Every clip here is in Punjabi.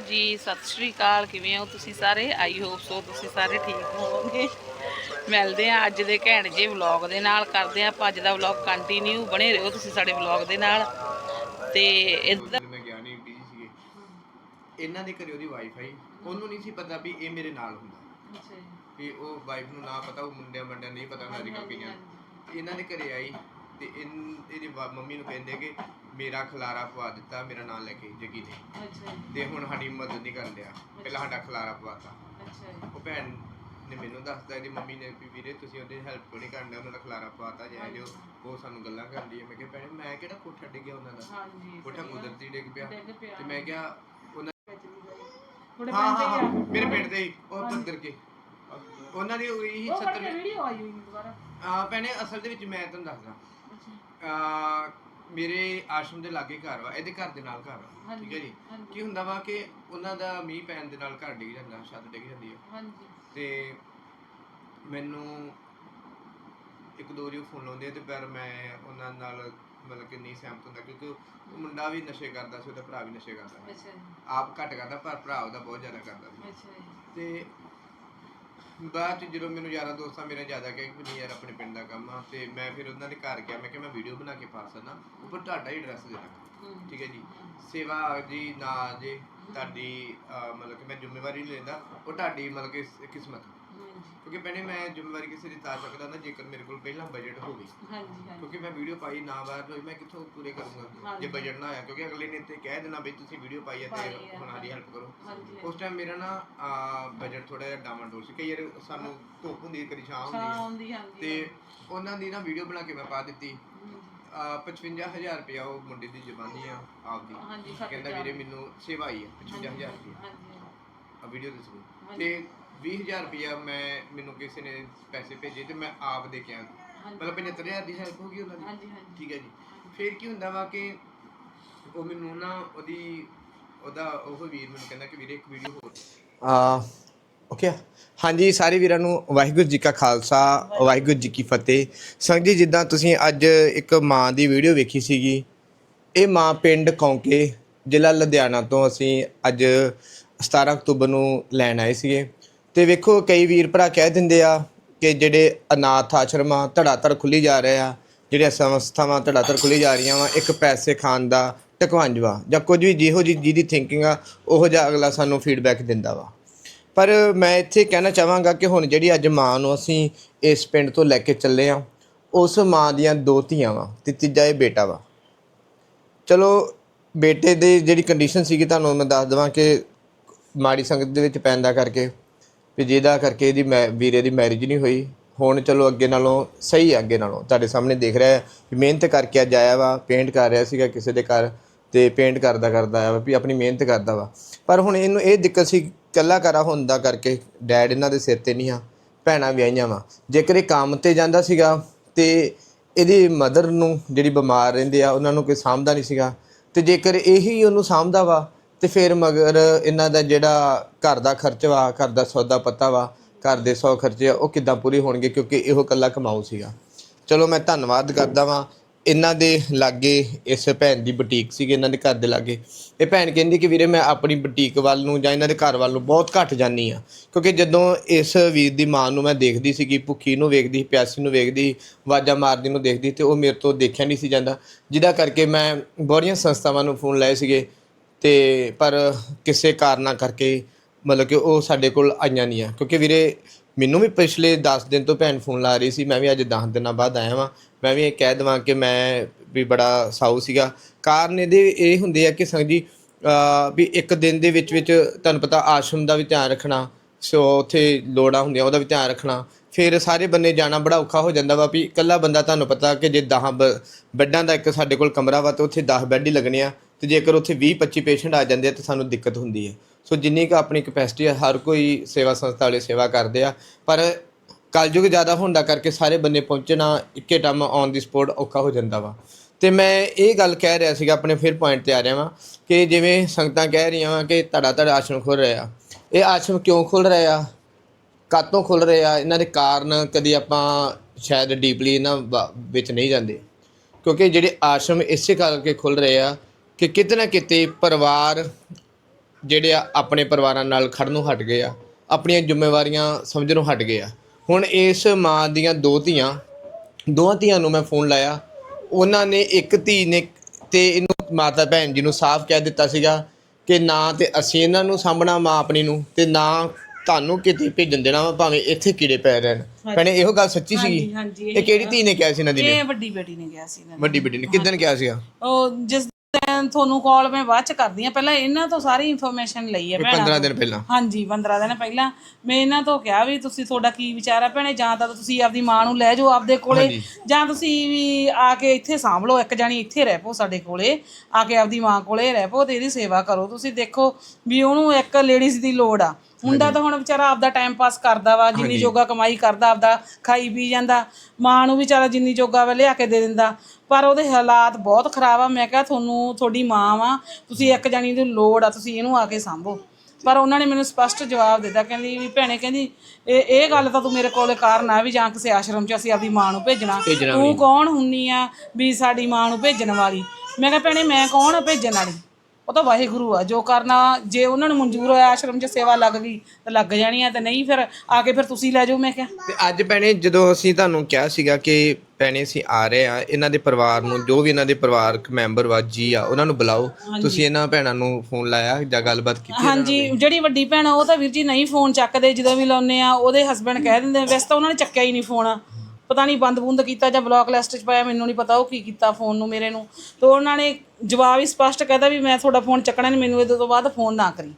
ਜੀ ਸਤਿ ਸ਼੍ਰੀ ਅਕਾਲ ਕਿਵੇਂ ਹੋ ਤੁਸੀਂ ਸਾਰੇ? ਆਈ ਹੋਪ ਸੋ ਤੁਸੀਂ ਸਾਰੇ ਠੀਕ ਹੋਵੋਗੇ। ਮਿਲਦੇ ਆ ਅੱਜ ਦੇ ਘੈਂਟ ਜੇ ਵਲੌਗ ਦੇ ਨਾਲ ਕਰਦੇ ਆ ਅੱਜ ਦਾ ਵਲੌਗ ਕੰਟੀਨਿਊ ਬਣੇ ਰਹੋ ਤੁਸੀਂ ਸਾਡੇ ਵਲੌਗ ਦੇ ਨਾਲ। ਤੇ ਇੱਧਰ ਜਦੋਂ ਮੈਂ ਗਿਆ ਨਹੀਂ ਬਿਜ਼ੀ ਸੀਗੇ ਇਹਨਾਂ ਦੇ ਘਰੇ ਉਹਦੀ ਵਾਈਫਾਈ ਉਹਨੂੰ ਨਹੀਂ ਸੀ ਪਤਾ ਵੀ ਇਹ ਮੇਰੇ ਨਾਲ ਹੁੰਦਾ। ਵੀ ਉਹ ਵਾਈਫ ਨੂੰ ਨਾ ਪਤਾ ਉਹ ਮੁੰਡਿਆਂ ਮੰਡਿਆਂ ਨਹੀਂ ਪਤਾ ਉਹਨਾਂ ਦੀ ਕੱਪੀਆਂ ਇਹਨਾਂ ਦੇ ਘਰੇ ਆਈ ਤੇ ਇਹਦੀ ਮੰਮੀ ਨੂੰ ਕਹਿੰਦੇ ਕਿ ਮੇਰਾ ਖਲਾਰਾ ਪਵਾ ਦਿੱਤਾ ਮੇਰਾ ਨਾਂ ਲੈ ਕੇ ਜੱਗੀ ਨੇ। ਤੇ ਹੁਣ ਸਾਡੀ ਮਦਦ ਨਹੀਂ ਕਰ ਲਿਆ ਪਹਿਲਾਂ ਸਾਡਾ ਖਲਾਰਾ ਪਵਾਤਾ। ਉਹ ਭੈਣ ਨੇ ਮੈਨੂੰ ਦੱਸਦਾ ਇਹਦੀ ਮੰਮੀ ਨੇ ਵੀ ਵੀਰੇ ਤੁਸੀਂ ਉਹਦੀ ਹੈਲਪ ਕਿਉਂ ਨਹੀਂ ਕਰਦੇ ਉਹਨਾਂ ਦਾ ਖਲਾਰਾ ਪਵਾਤਾ ਜਾਂ ਜੋ ਉਹ ਸਾਨੂੰ ਗੱਲਾਂ ਕਰਦੀ ਹੈ ਮੈਂ ਕਿਹਾ ਭੈਣੇ ਮੈਂ ਕਿਹੜਾ ਕੋਠਾ ਡਿੱਗਿਆ ਉਹਨਾਂ ਦਾ? ਕੋਠਾ ਕੁਦਰਤੀ ਡਿੱਗ ਪਿਆ। ਤੇ ਮੈਂ ਕਿਹਾ ਉਹਨਾਂ ਹਾਂ ਹਾਂ ਹਾਂ ਮੇਰੇ ਪਿੰਡ ਦੇ ਹੀ, ਉਹ ਪੰਦਰ ਕੇ। ਉਹਨਾਂ ਦੀ ਉਹੀ 70 ਵੀਡੀਓ ਆਈ ਹੋਈ ਦੁਬਾਰਾ। ਆ ਭੈਣੇ ਅਸਲ ਦੇ ਵਿੱਚ ਮੈਂ ਤੁਹਾਨੂੰ ਦੱਸਦਾ। ਆ ਮੇਰੇ ਆਸ਼ਰਮ ਦੇ ਲਾਗੇ ਘਰ ਵਾ ਇਹਦੇ ਘਰ ਦੇ ਨਾਲ ਘਰ ਵਾ ਠੀਕ ਹੈ ਜੀ? ਕੀ ਹੁੰਦਾ ਵਾ ਕਿ ਉਹਨਾਂ ਦਾ ਮੀਂਹ ਪੈਣ ਦੇ ਨਾਲ ਘਰ ਡਿੱਗ ਜਾਂਦਾ ਛੱਤ ਡਿੱਗ ਜਾਂਦੀ ਹੈ ਹਾਂਜੀ। ਤੇ ਮੈਨੂੰ ਇੱਕ ਦੋ ਵਾਰੀ ਫੋਨ ਲਾਉਂਦੇ ਆ ਤੇ ਪਰ ਮੈਂ ਉਹਨਾਂ ਨਾਲ ਮਤਲਬ ਕਿ ਨਹੀਂ ਸਹਿਮਤ ਹੁੰਦਾ ਕਿਉਂਕਿ ਉਹ ਮੁੰਡਾ ਵੀ ਨਸ਼ੇ ਕਰਦਾ ਸੀ ਉਹਦਾ ਭਰਾ ਵੀ ਨਸ਼ੇ ਕਰਦਾ ਸੀ। ਅੱਛਾ ਜੀ। ਆਪ ਘੱਟ ਕਰਦਾ ਪਰ ਭਰਾ ਉਹਦਾ ਬਹੁਤ ਜ਼ਿਆਦਾ ਕਰਦਾ ਸੀ। ਅੱਛਾ ਜੀ। ਤੇ ਬਾਅਦ ਚ ਜਦੋਂ ਮੈਨੂੰ ਯਾਰਾਂ ਦੋਸਤਾਂ ਮੇਰੇ ਜ਼ਿਆਦਾ ਕਹੇ ਕਿ ਨਹੀਂ ਯਾਰ ਆਪਣੇ ਪਿੰਡ ਦਾ ਕੰਮ ਆ ਤੇ ਮੈਂ ਫਿਰ ਉਹਨਾਂ ਦੇ ਘਰ ਗਿਆ ਮੈਂ ਕਿਹਾ ਮੈਂ ਵੀਡੀਓ ਬਣਾ ਕੇ ਪਾ ਸਕਦਾ ਉੱਪਰ ਤੁਹਾਡਾ ਹੀ ਐਡਰੈਸ ਦੇਣਾ। ਠੀਕ ਹੈ ਜੀ? ਸੇਵਾ ਜੀ ਨਾ ਜੇ ਤੁਹਾਡੀ ਅਹ, ਮਤਲਬ ਕਿ ਮੈਂ ਜ਼ਿੰਮੇਵਾਰੀ ਨਹੀਂ ਲੈਂਦਾ ਉਹ ਤੁਹਾਡੀ ਮਤਲਬ ਕਿ ਕਿਸਮਤ। ਕਿਉਂਕਿ ਪਹਿਲੇ ਮੈਂ ਜ਼ਿੰਮੇਵਾਰੀ ਕਿਸੇ ਦੀ ਤਾਂ ਸਕਦਾ ਨਾ ਜੇਕਰ ਮੇਰੇ ਕੋਲ ਪਹਿਲਾਂ ਬਜਟ ਹੋਵੇ। ਹਾਂਜੀ ਹਾਂਜੀ। ਕਿਉਂਕਿ ਮੈਂ ਵੀਡੀਓ ਪਾਈ ਨਾ ਵਾਰ ਹੋਈ ਮੈਂ ਕਿੱਥੋਂ ਪੂਰੇ ਕਰੂੰਗਾ? ਹਾਂਜੀ। ਜੇ ਬਜਟ ਨਾ ਆਇਆ ਕਿਉਂਕਿ ਅਗਲੇ ਨੇ ਤੇ ਕਹਿ ਦੇਣਾ ਬਈ ਤੁਸੀਂ ਵੀਡੀਓ ਪਾਈ ਹੈ ਪਾਈ ਤੇ ਹੈ, ਸਾਡੀ ਹੈਲਪ ਕਰੋ। ਹਾਂਜੀ। ਉਸ ਟਾਈਮ ਮੇਰਾ ਨਾ ਬਜਟ ਥੋੜਾ ਜਿਹਾ ਡਾਵਾਂਡੋਲ ਸੀ। ਕਈ ਵਾਰ ਸਾਨੂੰ ਧੁੱਪ ਹੁੰਦੀ ਕਦੀ ਛਾਂ ਛਾਂ ਹੁੰਦੀ ਆਉਂਦੀ ਹਾਂਜੀ। ਤੇ ਉਹਨਾਂ ਦੀ ਨਾ ਵੀਡੀਓ ਬਣਾ ਕੇ ਮੈਂ ਪਾ ਦਿੱਤੀ। ਹਾਂਜੀ। ਆ 55000 ਰੁਪਇਆ ਉਹ ਮੁੰਡੇ ਦੀ ਜ਼ਬਾਨੀ ਆ ਆਪਦੀ। ਹਾਂਜੀ ਖਰਚ ਕਹਿੰਦਾ ਵੀਰੇ ਮੈਨੂੰ ਸੇਵਾ ਆਈ ਹੈ 55000 ਰੁਪਇਆ। ਹਾਂਜੀ। ਆ ਵੀਡੀਓ ਦੇ ਸਬੂਤ ਹਾਂਜੀ। ਤੇ 20000 ਰੁਪਇਆ ਮੈਂ ਮੈਨੂੰ ਕਿਸੇ ਨੇ ਪੈਸੇ ਭੇਜੇ ਤੇ ਮੈਂ ਆਪ ਦੇ ਕੇ ਆ ਮਤਲਬ 75000 ਦੀ ਹੈਲਪ ਹੋ ਗਈ ਉਹਨਾਂ ਦੀ। ਹਾਂਜੀ ਹਾਂਜੀ। ਠੀਕ ਹੈ ਜੀ। ਫਿਰ ਕੀ ਹੁੰਦਾ ਵਾ ਕਿ ਉਹ ਮੈਨੂੰ ਨਾ ਉਹਦੀ ਉਹਦਾ ਉਹ ਵੀਰ ਮੈਨੂੰ ਕਹਿੰਦਾ ਕਿ ਵੀਰੇ ਇੱਕ ਵੀਡੀਓ ਹੋਰ। ਆ ਓਕੇ ਹਾਂਜੀ ਸਾਰੇ ਵੀਰਾਂ ਨੂੰ ਵਾਹਿਗੁਰੂ ਜੀ ਕਾ ਖਾਲਸਾ ਵਾਹਿਗੁਰੂ ਜੀ ਕੀ ਫਤਿਹ। ਸੰਗ ਜੀ ਜਿੱਦਾਂ ਤੁਸੀਂ ਅੱਜ ਇੱਕ ਮਾਂ ਦੀ ਵੀਡੀਓ ਵੇਖੀ ਸੀਗੀ ਇਹ ਮਾਂ ਪਿੰਡ ਕੌਂਕੇ ਜ਼ਿਲ੍ਹਾ ਲੁਧਿਆਣਾ ਤੋਂ ਅਸੀਂ ਅੱਜ 17 ਅਕਤੂਬਰ ਨੂੰ ਲੈਣ ਆਏ ਸੀਗੇ। ਤੇ ਵੇਖੋ, ਕਈ ਵੀਰ ਭਰਾ ਕਹਿ ਦਿੰਦੇ ਆ ਕਿ ਜਿਹੜੇ ਅਨਾਥ ਆਸ਼ਰਮਾਂ ਧੜਾਧੜ ਖੁੱਲੀ ਜਾ ਰਹੇ ਆ, ਜਿਹੜੀਆਂ ਸੰਸਥਾਵਾਂ ਧੜਾਧੜ ਖੁੱਲੀ ਜਾ ਰਹੀਆਂ ਵਾ, ਇੱਕ ਪੈਸੇ ਖਾਣ ਦਾ ਟਕਵਾਂਜਵਾ ਜਾਂ ਕੁਝ ਵੀ ਜਿਹੋ ਜੀ ਜਿਹਦੀ ਥਿੰਕਿੰਗ ਆ, ਉਹੋ ਜਿਹਾ ਅਗਲਾ ਸਾਨੂੰ ਫੀਡਬੈਕ ਦਿੰਦਾ ਵਾ। ਪਰ ਮੈਂ ਇੱਥੇ ਕਹਿਣਾ ਚਾਹਾਂਗਾ ਕਿ ਹੁਣ ਜਿਹੜੀ ਅੱਜ ਮਾਂ ਨੂੰ ਅਸੀਂ ਇਸ ਪਿੰਡ ਤੋਂ ਲੈ ਕੇ ਚੱਲੇ ਆ, ਉਸ ਮਾਂ ਦੀਆਂ ਦੋ ਧੀਆਂ ਵਾ ਤੇ ਤੀਜਾ ਇਹ ਬੇਟਾ ਵਾ। ਚਲੋ, ਬੇਟੇ ਦੀ ਜਿਹੜੀ ਕੰਡੀਸ਼ਨ ਸੀਗੀ, ਤੁਹਾਨੂੰ ਮੈਂ ਦੱਸ ਦਵਾਂ ਕਿ ਮਾੜੀ ਸੰਗਤ ਦੇ ਵਿੱਚ ਪੈਂਦਾ ਕਰਕੇ ਵੀ ਜਿਹਦਾ ਕਰਕੇ ਇਹਦੀ ਮੈ, ਵੀਰੇ ਦੀ ਮੈਰਿਜ ਨਹੀਂ ਹੋਈ। ਹੁਣ ਚਲੋ ਅੱਗੇ ਨਾਲੋਂ ਸਹੀ ਹੈ ਅੱਗੇ ਨਾਲੋਂ। ਤੁਹਾਡੇ ਸਾਹਮਣੇ ਦੇਖ ਰਿਹਾ ਹੈ ਵੀ ਮਿਹਨਤ ਕਰਕੇ ਅੱਜ ਆਇਆ ਵਾ ਪੇਂਟ ਕਰ ਰਿਹਾ ਸੀਗਾ ਕਿਸੇ ਦੇ ਘਰ ਤੇ ਪੇਂਟ ਕਰਦਾ ਕਰਦਾ ਆਇਆ ਵਾ, ਵੀ ਆਪਣੀ ਮਿਹਨਤ ਕਰਦਾ ਵਾ। ਪਰ ਹੁਣ ਇਹਨੂੰ ਇਹ ਦਿੱਕਤ ਸੀ, ਇਕੱਲਾ ਕਰਾ ਹੁੰਦਾ ਕਰਕੇ ਡੈਡ ਇਹਨਾਂ ਦੇ ਸਿਰ ਤੇ ਨਹੀਂ ਆ, ਭੈਣਾਂ ਵਿਆਹੀਆਂ ਵਾ। ਜੇਕਰ ਇਹ ਕੰਮ ਤੇ ਜਾਂਦਾ ਸੀਗਾ ਤੇ ਇਹਦੀ ਮਦਰ ਨੂੰ ਜਿਹੜੀ ਬਿਮਾਰ ਰਹਿੰਦੇ ਆ, ਉਹਨਾਂ ਨੂੰ ਕੋਈ ਸਾਂਭਦਾ ਨਹੀਂ ਸੀਗਾ। ਤੇ ਜੇਕਰ ਇਹੀ ਉਹਨੂੰ ਸਾਂਭਦਾ ਵਾ ਤੇ ਫਿਰ ਮਗਰ ਇਹਨਾਂ ਦਾ ਜਿਹੜਾ ਘਰ ਦਾ ਖਰਚ ਵਾ, ਘਰ ਦਾ ਸੌਦਾ ਪਤਾ ਵਾ, ਘਰ ਦੇ ਸੌ ਖਰਚੇ ਆ, ਉਹ ਕਿੱਦਾਂ ਪੂਰੇ ਹੋਣਗੇ? ਕਿਉਂਕਿ ਇਹੋ ਕੱਲਾ ਕਮਾਊ ਸੀਗਾ। ਚਲੋ ਮੈਂ ਧੰਨਵਾਦ ਕਰਦਾ ਵਾਂ। ਇਹਨਾਂ ਦੇ ਲਾਗੇ ਇਸ ਭੈਣ ਦੀ ਬੁਟੀਕ ਸੀਗੀ, ਇਹਨਾਂ ਦੇ ਘਰ ਦੇ ਲਾਗੇ। ਇਹ ਭੈਣ ਕਹਿੰਦੀ ਕਿ ਵੀਰੇ ਮੈਂ ਆਪਣੀ ਬੁਟੀਕ ਵੱਲ ਨੂੰ ਜਾਂ ਇਹਨਾਂ ਦੇ ਘਰ ਵੱਲ ਨੂੰ ਬਹੁਤ ਘੱਟ ਜਾਂਦੀ ਆ ਕਿਉਂਕਿ ਜਦੋਂ ਇਸ ਵੀਰ ਦੀ ਮਾਂ ਨੂੰ ਮੈਂ ਦੇਖਦੀ ਸੀਗੀ, ਭੁੱਖੀ ਨੂੰ ਵੇਖਦੀ, ਪਿਆਸੀ ਨੂੰ ਵੇਖਦੀ, ਆਵਾਜ਼ਾਂ ਮਾਰਦੀ ਨੂੰ ਦੇਖਦੀ ਤੇ ਉਹ ਮੇਰੇ ਤੋਂ ਦੇਖਿਆ ਨਹੀਂ ਸੀ ਜਾਂਦਾ। ਜਿਹਦਾ ਕਰਕੇ ਮੈਂ ਬੜੀਆਂ ਸੰਸਥਾਵਾਂ ਨੂੰ ਫੋਨ ਲਾਏ ਸੀਗੇ। ਤੇ ਪਰ ਕਿਸੇ ਕਾਰਨਾਂ ਕਰਕੇ ਮਤਲਬ ਕਿ ਉਹ ਸਾਡੇ ਕੋਲ ਆਈਆਂ ਨਹੀਂ ਆ। ਕਿਉਂਕਿ ਵੀਰੇ, ਮੈਨੂੰ ਵੀ ਪਿਛਲੇ 10 ਦਿਨ ਤੋਂ ਭੈਣ ਫੋਨ ਲਾ ਰਹੀ ਸੀ, ਮੈਂ ਵੀ ਅੱਜ 10 ਦਿਨਾਂ ਬਾਅਦ ਆਇਆ ਵਾਂ। ਮੈਂ ਵੀ ਇਹ ਕਹਿ ਦਵਾਂ ਕਿ ਮੈਂ ਵੀ ਬੜਾ ਸਾਊ ਸੀਗਾ। ਕਾਰਨ ਇਹਦੇ ਇਹ ਹੁੰਦੇ ਆ ਕਿ ਸੰਗ ਜੀ ਵੀ ਇੱਕ ਦਿਨ ਦੇ ਵਿੱਚ ਵਿੱਚ ਤੁਹਾਨੂੰ ਪਤਾ ਆਸ਼ਰਮ ਦਾ ਵੀ ਧਿਆਨ ਰੱਖਣਾ, ਸੋ ਉੱਥੇ ਲੋੜਾਂ ਹੁੰਦੀਆਂ, ਉਹਦਾ ਵੀ ਧਿਆਨ ਰੱਖਣਾ। ਫਿਰ ਸਾਰੇ ਬੰਨੇ ਜਾਣਾ ਬੜਾ ਔਖਾ ਹੋ ਜਾਂਦਾ ਵਾ ਵੀ ਇਕੱਲਾ ਬੰਦਾ ਤੁਹਾਨੂੰ ਪਤਾ ਕਿ ਜੇ 10 ਬੈੱਡਾਂ ਦਾ ਇੱਕ ਸਾਡੇ ਕੋਲ ਕਮਰਾ ਵਾ ਤੇ ਉੱਥੇ 10 ਬੈੱਡ ਹੀ ਲੱਗਣੇ ਆ। ਤੇ ਜੇਕਰ ਉੱਥੇ 20 25 ਪੇਸ਼ੈਂਟ ਆ ਜਾਂਦੇ ਆ ਤਾਂ ਸਾਨੂੰ ਦਿੱਕਤ ਹੁੰਦੀ ਹੈ। ਸੋ ਜਿੰਨੀ ਕੁ ਆਪਣੀ ਕਪੈਸਿਟੀ ਹੈ ਹਰ ਕੋਈ ਸੇਵਾ ਸੰਸਥਾ ਵਾਲੇ ਸੇਵਾ ਕਰਦੇ ਆ, ਪਰ ਕਲਯੁਗ ਜ਼ਿਆਦਾ ਹੋਣ ਦਾ ਕਰਕੇ ਸਾਰੇ ਬੰਨੇ ਪਹੁੰਚਣਾ ਇੱਕੇ ਟਾਈਮ ਔਨ ਦੀ ਸਪੋਰਟ ਔਖਾ ਹੋ ਜਾਂਦਾ ਵਾ। ਤੇ ਮੈਂ ਇਹ ਗੱਲ ਕਹਿ ਰਿਹਾ ਸੀਗਾ, ਆਪਣੇ ਫਿਰ ਪੁਆਇੰਟ ਤੇ ਆ ਰਿਹਾ ਵਾਂ, ਕਿ ਜਿਵੇਂ ਸੰਗਤਾਂ ਕਹਿ ਰਹੀਆਂ ਵਾਂ ਕਿ ਧੜਾ ਧੜਾ ਆਸ਼ਰਮ ਖੁੱਲ ਰਿਹਾ। ਇਹ ਆਸ਼ਰਮ ਕਿਉਂ ਖੁੱਲ ਰਿਹਾ? ਆ ਕਾਤੋਂ ਖੁੱਲ ਰਹੇ? ਆ ਇਹਨਾਂ ਦੇ ਕਾਰਨ ਕਦੀ ਆਪਾਂ ਸ਼ਾਇਦ ਡੀਪਲੀ ਇਹਨਾਂ ਵਾ- ਵਿੱਚ ਨਹੀਂ ਜਾਂਦੇ। ਕਿਉਂਕਿ ਜਿਹੜੇ ਆਸ਼ਰਮ ਇਸੇ ਕਰਕੇ ਖੁੱਲ ਰਹੇ ਆ ਕਿ ਕਿਤੇ ਨਾ ਕਿਤੇ ਪਰਿਵਾਰ ਜਿਹੜੇ ਆ ਆਪਣੇ ਪਰਿਵਾਰਾਂ ਨਾਲ ਖੜਨ ਨੂੰ ਹਟ ਗਏ ਆ ਆਪਣੀਆਂ ਜ਼ਿੰਮੇਵਾਰੀਆਂ ਸਮਝਣੋਂ ਹਟ ਗਏ ਆ। ਹੁਣ ਇਸ ਮਾਂ ਦੀਆਂ ਦੋ ਧੀਆਂ ਦੋਵਾਂ ਧੀਆਂ ਨੂੰ ਮੈਂ ਫੋਨ ਲਾਇਆ। ਉਹਨਾਂ ਨੇ ਇੱਕ ਧੀ ਨੇ ਤੇ ਇਹਨੂੰ ਮਾਤਾ ਭੈਣ ਜੀ ਨੂੰ ਸਾਫ਼ ਕਹਿ ਦਿੱਤਾ ਸੀਗਾ ਕਿ ਨਾ ਤੇ ਅਸੀਂ ਇਹਨਾਂ ਨੂੰ ਸਾਂਭਣਾ ਮਾਂ ਆਪਣੀ ਨੂੰ ਤੇ ਨਾ ਤੁਹਾਨੂੰ ਕਿਤੇ ਭੇਜਣ ਦੇਣਾ ਵਾ ਭਾਵੇਂ ਇੱਥੇ ਕੀੜੇ ਪੈ ਰਹਿਣ। ਭੈਣੇ ਇਹੋ ਗੱਲ ਸੱਚੀ ਸੀਗੀ? ਹਾਂਜੀ ਇਹ ਕਿਹੜੀ ਧੀ ਨੇ ਕਿਹਾ ਸੀ ਇਹਨਾਂ ਦੀ? ਨੇ ਇਹ ਵੱਡੀ ਬੇਟੀ ਨੇ ਗਿਆ ਸੀ ਇਹਨਾਂ ਨੇ। ਵੱਡੀ ਬੇਟੀ ਨੇ। ਕਿਦਨ ਕਿਹਾ ਸੀਗਾ? ਉਹ ਜਿਸ ਦਿਨ ਤੁਹਾਨੂੰ ਕਾਲ ਮੈਂ ਬਾਅਦ ਚ ਕਰਦੀ ਆ ਪਹਿਲਾਂ ਇਹਨਾਂ ਤੋਂ ਸਾਰੀ ਇਨਫੋਰਮੇਸ਼ਨ ਲਈ ਹੈ ਭੈਣਾਂ। 15 ਤੋਂ। ਦਿਨ ਪਹਿਲਾਂ। ਹਾਂਜੀ 15 ਦਿਨ ਪਹਿਲਾਂ। ਮੈਂ ਇਹਨਾਂ ਤੋਂ ਕਿਹਾ ਵੀ ਤੁਸੀਂ ਤੁਹਾਡਾ ਕੀ ਵਿਚਾਰ ਹੈ ਭੈਣੇ? ਜਾਂ ਤਾਂ ਤੁਸੀਂ ਆਪਦੀ ਮਾਂ ਨੂੰ ਲੈ ਜਾਓ ਆਪਦੇ ਕੋਲੇ। ਜਾਂ ਤੁਸੀਂ ਵੀ ਆ ਕੇ ਇੱਥੇ ਸਾਂਭ ਲਓ ਇੱਕ ਜਾਣੀ ਇੱਥੇ ਰਹਿ ਪਓ ਸਾਡੇ ਕੋਲੇ ਆ ਕੇ ਆਪਦੀ ਮਾਂ ਕੋਲੇ ਰਹਿ ਪਓ ਤੇ ਇਹਦੀ ਸੇਵਾ ਕਰੋ। ਤੁਸੀਂ ਦੇਖੋ ਵੀ ਉਹਨੂੰ ਇੱਕ ਲੇਡੀਜ਼ ਦੀ ਲੋੜ ਆ। ਮੁੰਡਾ ਤਾਂ ਹੁਣ ਵਿਚਾਰਾ ਆਪਦਾ ਟਾਈਮ ਪਾਸ ਕਰਦਾ ਵਾ ਜਿੰਨੀ ਜੋਗਾ ਕਮਾਈ ਕਰਦਾ ਆਪਦਾ ਖਾਈ ਪੀ ਜਾਂਦਾ। ਮਾਂ ਨੂੰ ਵਿਚਾਰਾ ਜਿੰਨੀ ਜੋਗਾ ਵਾ ਲਿਆ ਕੇ ਦੇ ਦਿੰਦਾ। ਪਰ ਉਹਦੇ ਹਾਲਾਤ ਬਹੁਤ ਖਰਾਬ ਆ। ਮੈਂ ਕਿਹਾ ਤੁਹਾਨੂੰ ਤੁਹਾਡੀ ਮਾਂ ਵਾ ਤੁਸੀਂ ਇੱਕ ਜਾਣੀ ਦੀ ਲੋੜ ਆ ਤੁਸੀਂ ਇਹਨੂੰ ਆ ਕੇ ਸਾਂਭੋ। ਪਰ ਉਹਨਾਂ ਨੇ ਮੈਨੂੰ ਸਪਸ਼ਟ ਜਵਾਬ ਦਿੱਤਾ ਕਹਿੰਦੀ ਵੀ ਭੈਣੇ ਕਹਿੰਦੀ ਇਹ ਇਹ ਗੱਲ ਤਾਂ ਤੂੰ ਮੇਰੇ ਕੋਲੇ ਕਾਰਨ ਆ ਵੀ ਜਾਂ ਕਿਸੇ ਆਸ਼ਰਮ 'ਚ ਅਸੀਂ ਆਪਦੀ ਮਾਂ ਨੂੰ ਭੇਜਣਾ। ਭੇਜਣਾ ਤੂੰ ਕੌਣ ਹੁੰਨੀ ਆ ਵੀ ਸਾਡੀ ਮਾਂ ਨੂੰ ਭੇਜਣ ਵਾਲੀ? ਮੈਂ ਕਿਹਾ ਭੈਣੇ ਮੈਂ ਕੌਣ ਆ ਭੇਜਣ ਵਾਲੀ? ਉਹ ਤਾਂ ਵਾਹਿਗੁਰੂ ਆ ਜੋ ਕਰਨਾ ਜੇ ਉਹਨਾਂ ਨੂੰ ਮਨਜ਼ੂਰ ਹੋਇਆ ਆਸ਼ਰਮ 'ਚ ਸੇਵਾ ਲੱਗ ਗਈ ਤਾਂ ਲੱਗ ਜਾਣੀ ਆ ਤੇ ਨਹੀਂ ਫਿਰ ਆ ਕੇ ਫਿਰ ਤੁਸੀਂ ਲੈ ਜਾਓ ਮੈਂ ਕਿਹਾ। ਤੇ ਅੱਜ ਭੈਣੇ ਜਦੋਂ ਅਸੀਂ ਤੁਹਾਨੂੰ ਕਿਹਾ ਸੀਗਾ ਕਿ ਭੈਣੇ ਅਸੀਂ ਆ ਰਹੇ ਆ ਇਹਨਾਂ ਦੇ ਪਰਿਵਾਰ ਨੂੰ ਜੋ ਵੀ ਇਹਨਾਂ ਦੇ ਪਰਿਵਾਰਕ ਮੈਂਬਰ ਵਾ ਜੀ ਆ ਉਹਨਾਂ ਨੂੰ ਬੁਲਾਓ। ਤੁਸੀਂ ਇਹਨਾਂ ਭੈਣਾਂ ਨੂੰ ਫੋਨ ਲਾਇਆ ਜਾਂ ਗੱਲਬਾਤ ਕੀਤੀ ਹਾਂਜੀ ਜਿਹੜੀ ਵੱਡੀ ਭੈਣ ਆ ਉਹ ਤਾਂ ਵੀਰ ਜੀ ਨਹੀਂ ਫੋਨ ਚੱਕਦੇ ਜਦੋਂ ਵੀ ਲਾਉਨੇ ਆ ਉਹਦੇ ਹਸਬੰਡ ਕਹਿ ਦਿੰਦੇ ਆ, ਵੈਸੇ ਤਾਂ ਉਹਨਾਂ ਨੇ ਚੱਕਿਆ ਹੀ ਨਹੀਂ ਫੋਨ। ਪਤਾ ਨਹੀਂ ਬੰਦ ਬੁੰਦ ਕੀਤਾ ਜਾਂ ਬਲੌਕ ਲਿਸਟ 'ਚ ਪਾਇਆ ਮੈਨੂੰ ਨਹੀਂ ਪਤਾ ਉਹ ਕੀ ਕੀਤਾ ਫੋਨ ਨੂੰ ਮੇਰੇ ਨੂੰ। ਤੇ ਉਹਨਾਂ ਨੇ ਜਵਾਬ ਹੀ ਸਪਸ਼ਟ ਕਹਿਤਾ ਵੀ ਮੈਂ ਤੁਹਾਡਾ ਫੋਨ ਚੱਕਣਾ ਨਹੀਂ ਮੈਨੂੰ ਇਹਦੇ ਤੋਂ ਬਾਅਦ ਫੋਨ ਨਾ ਕਰੀ।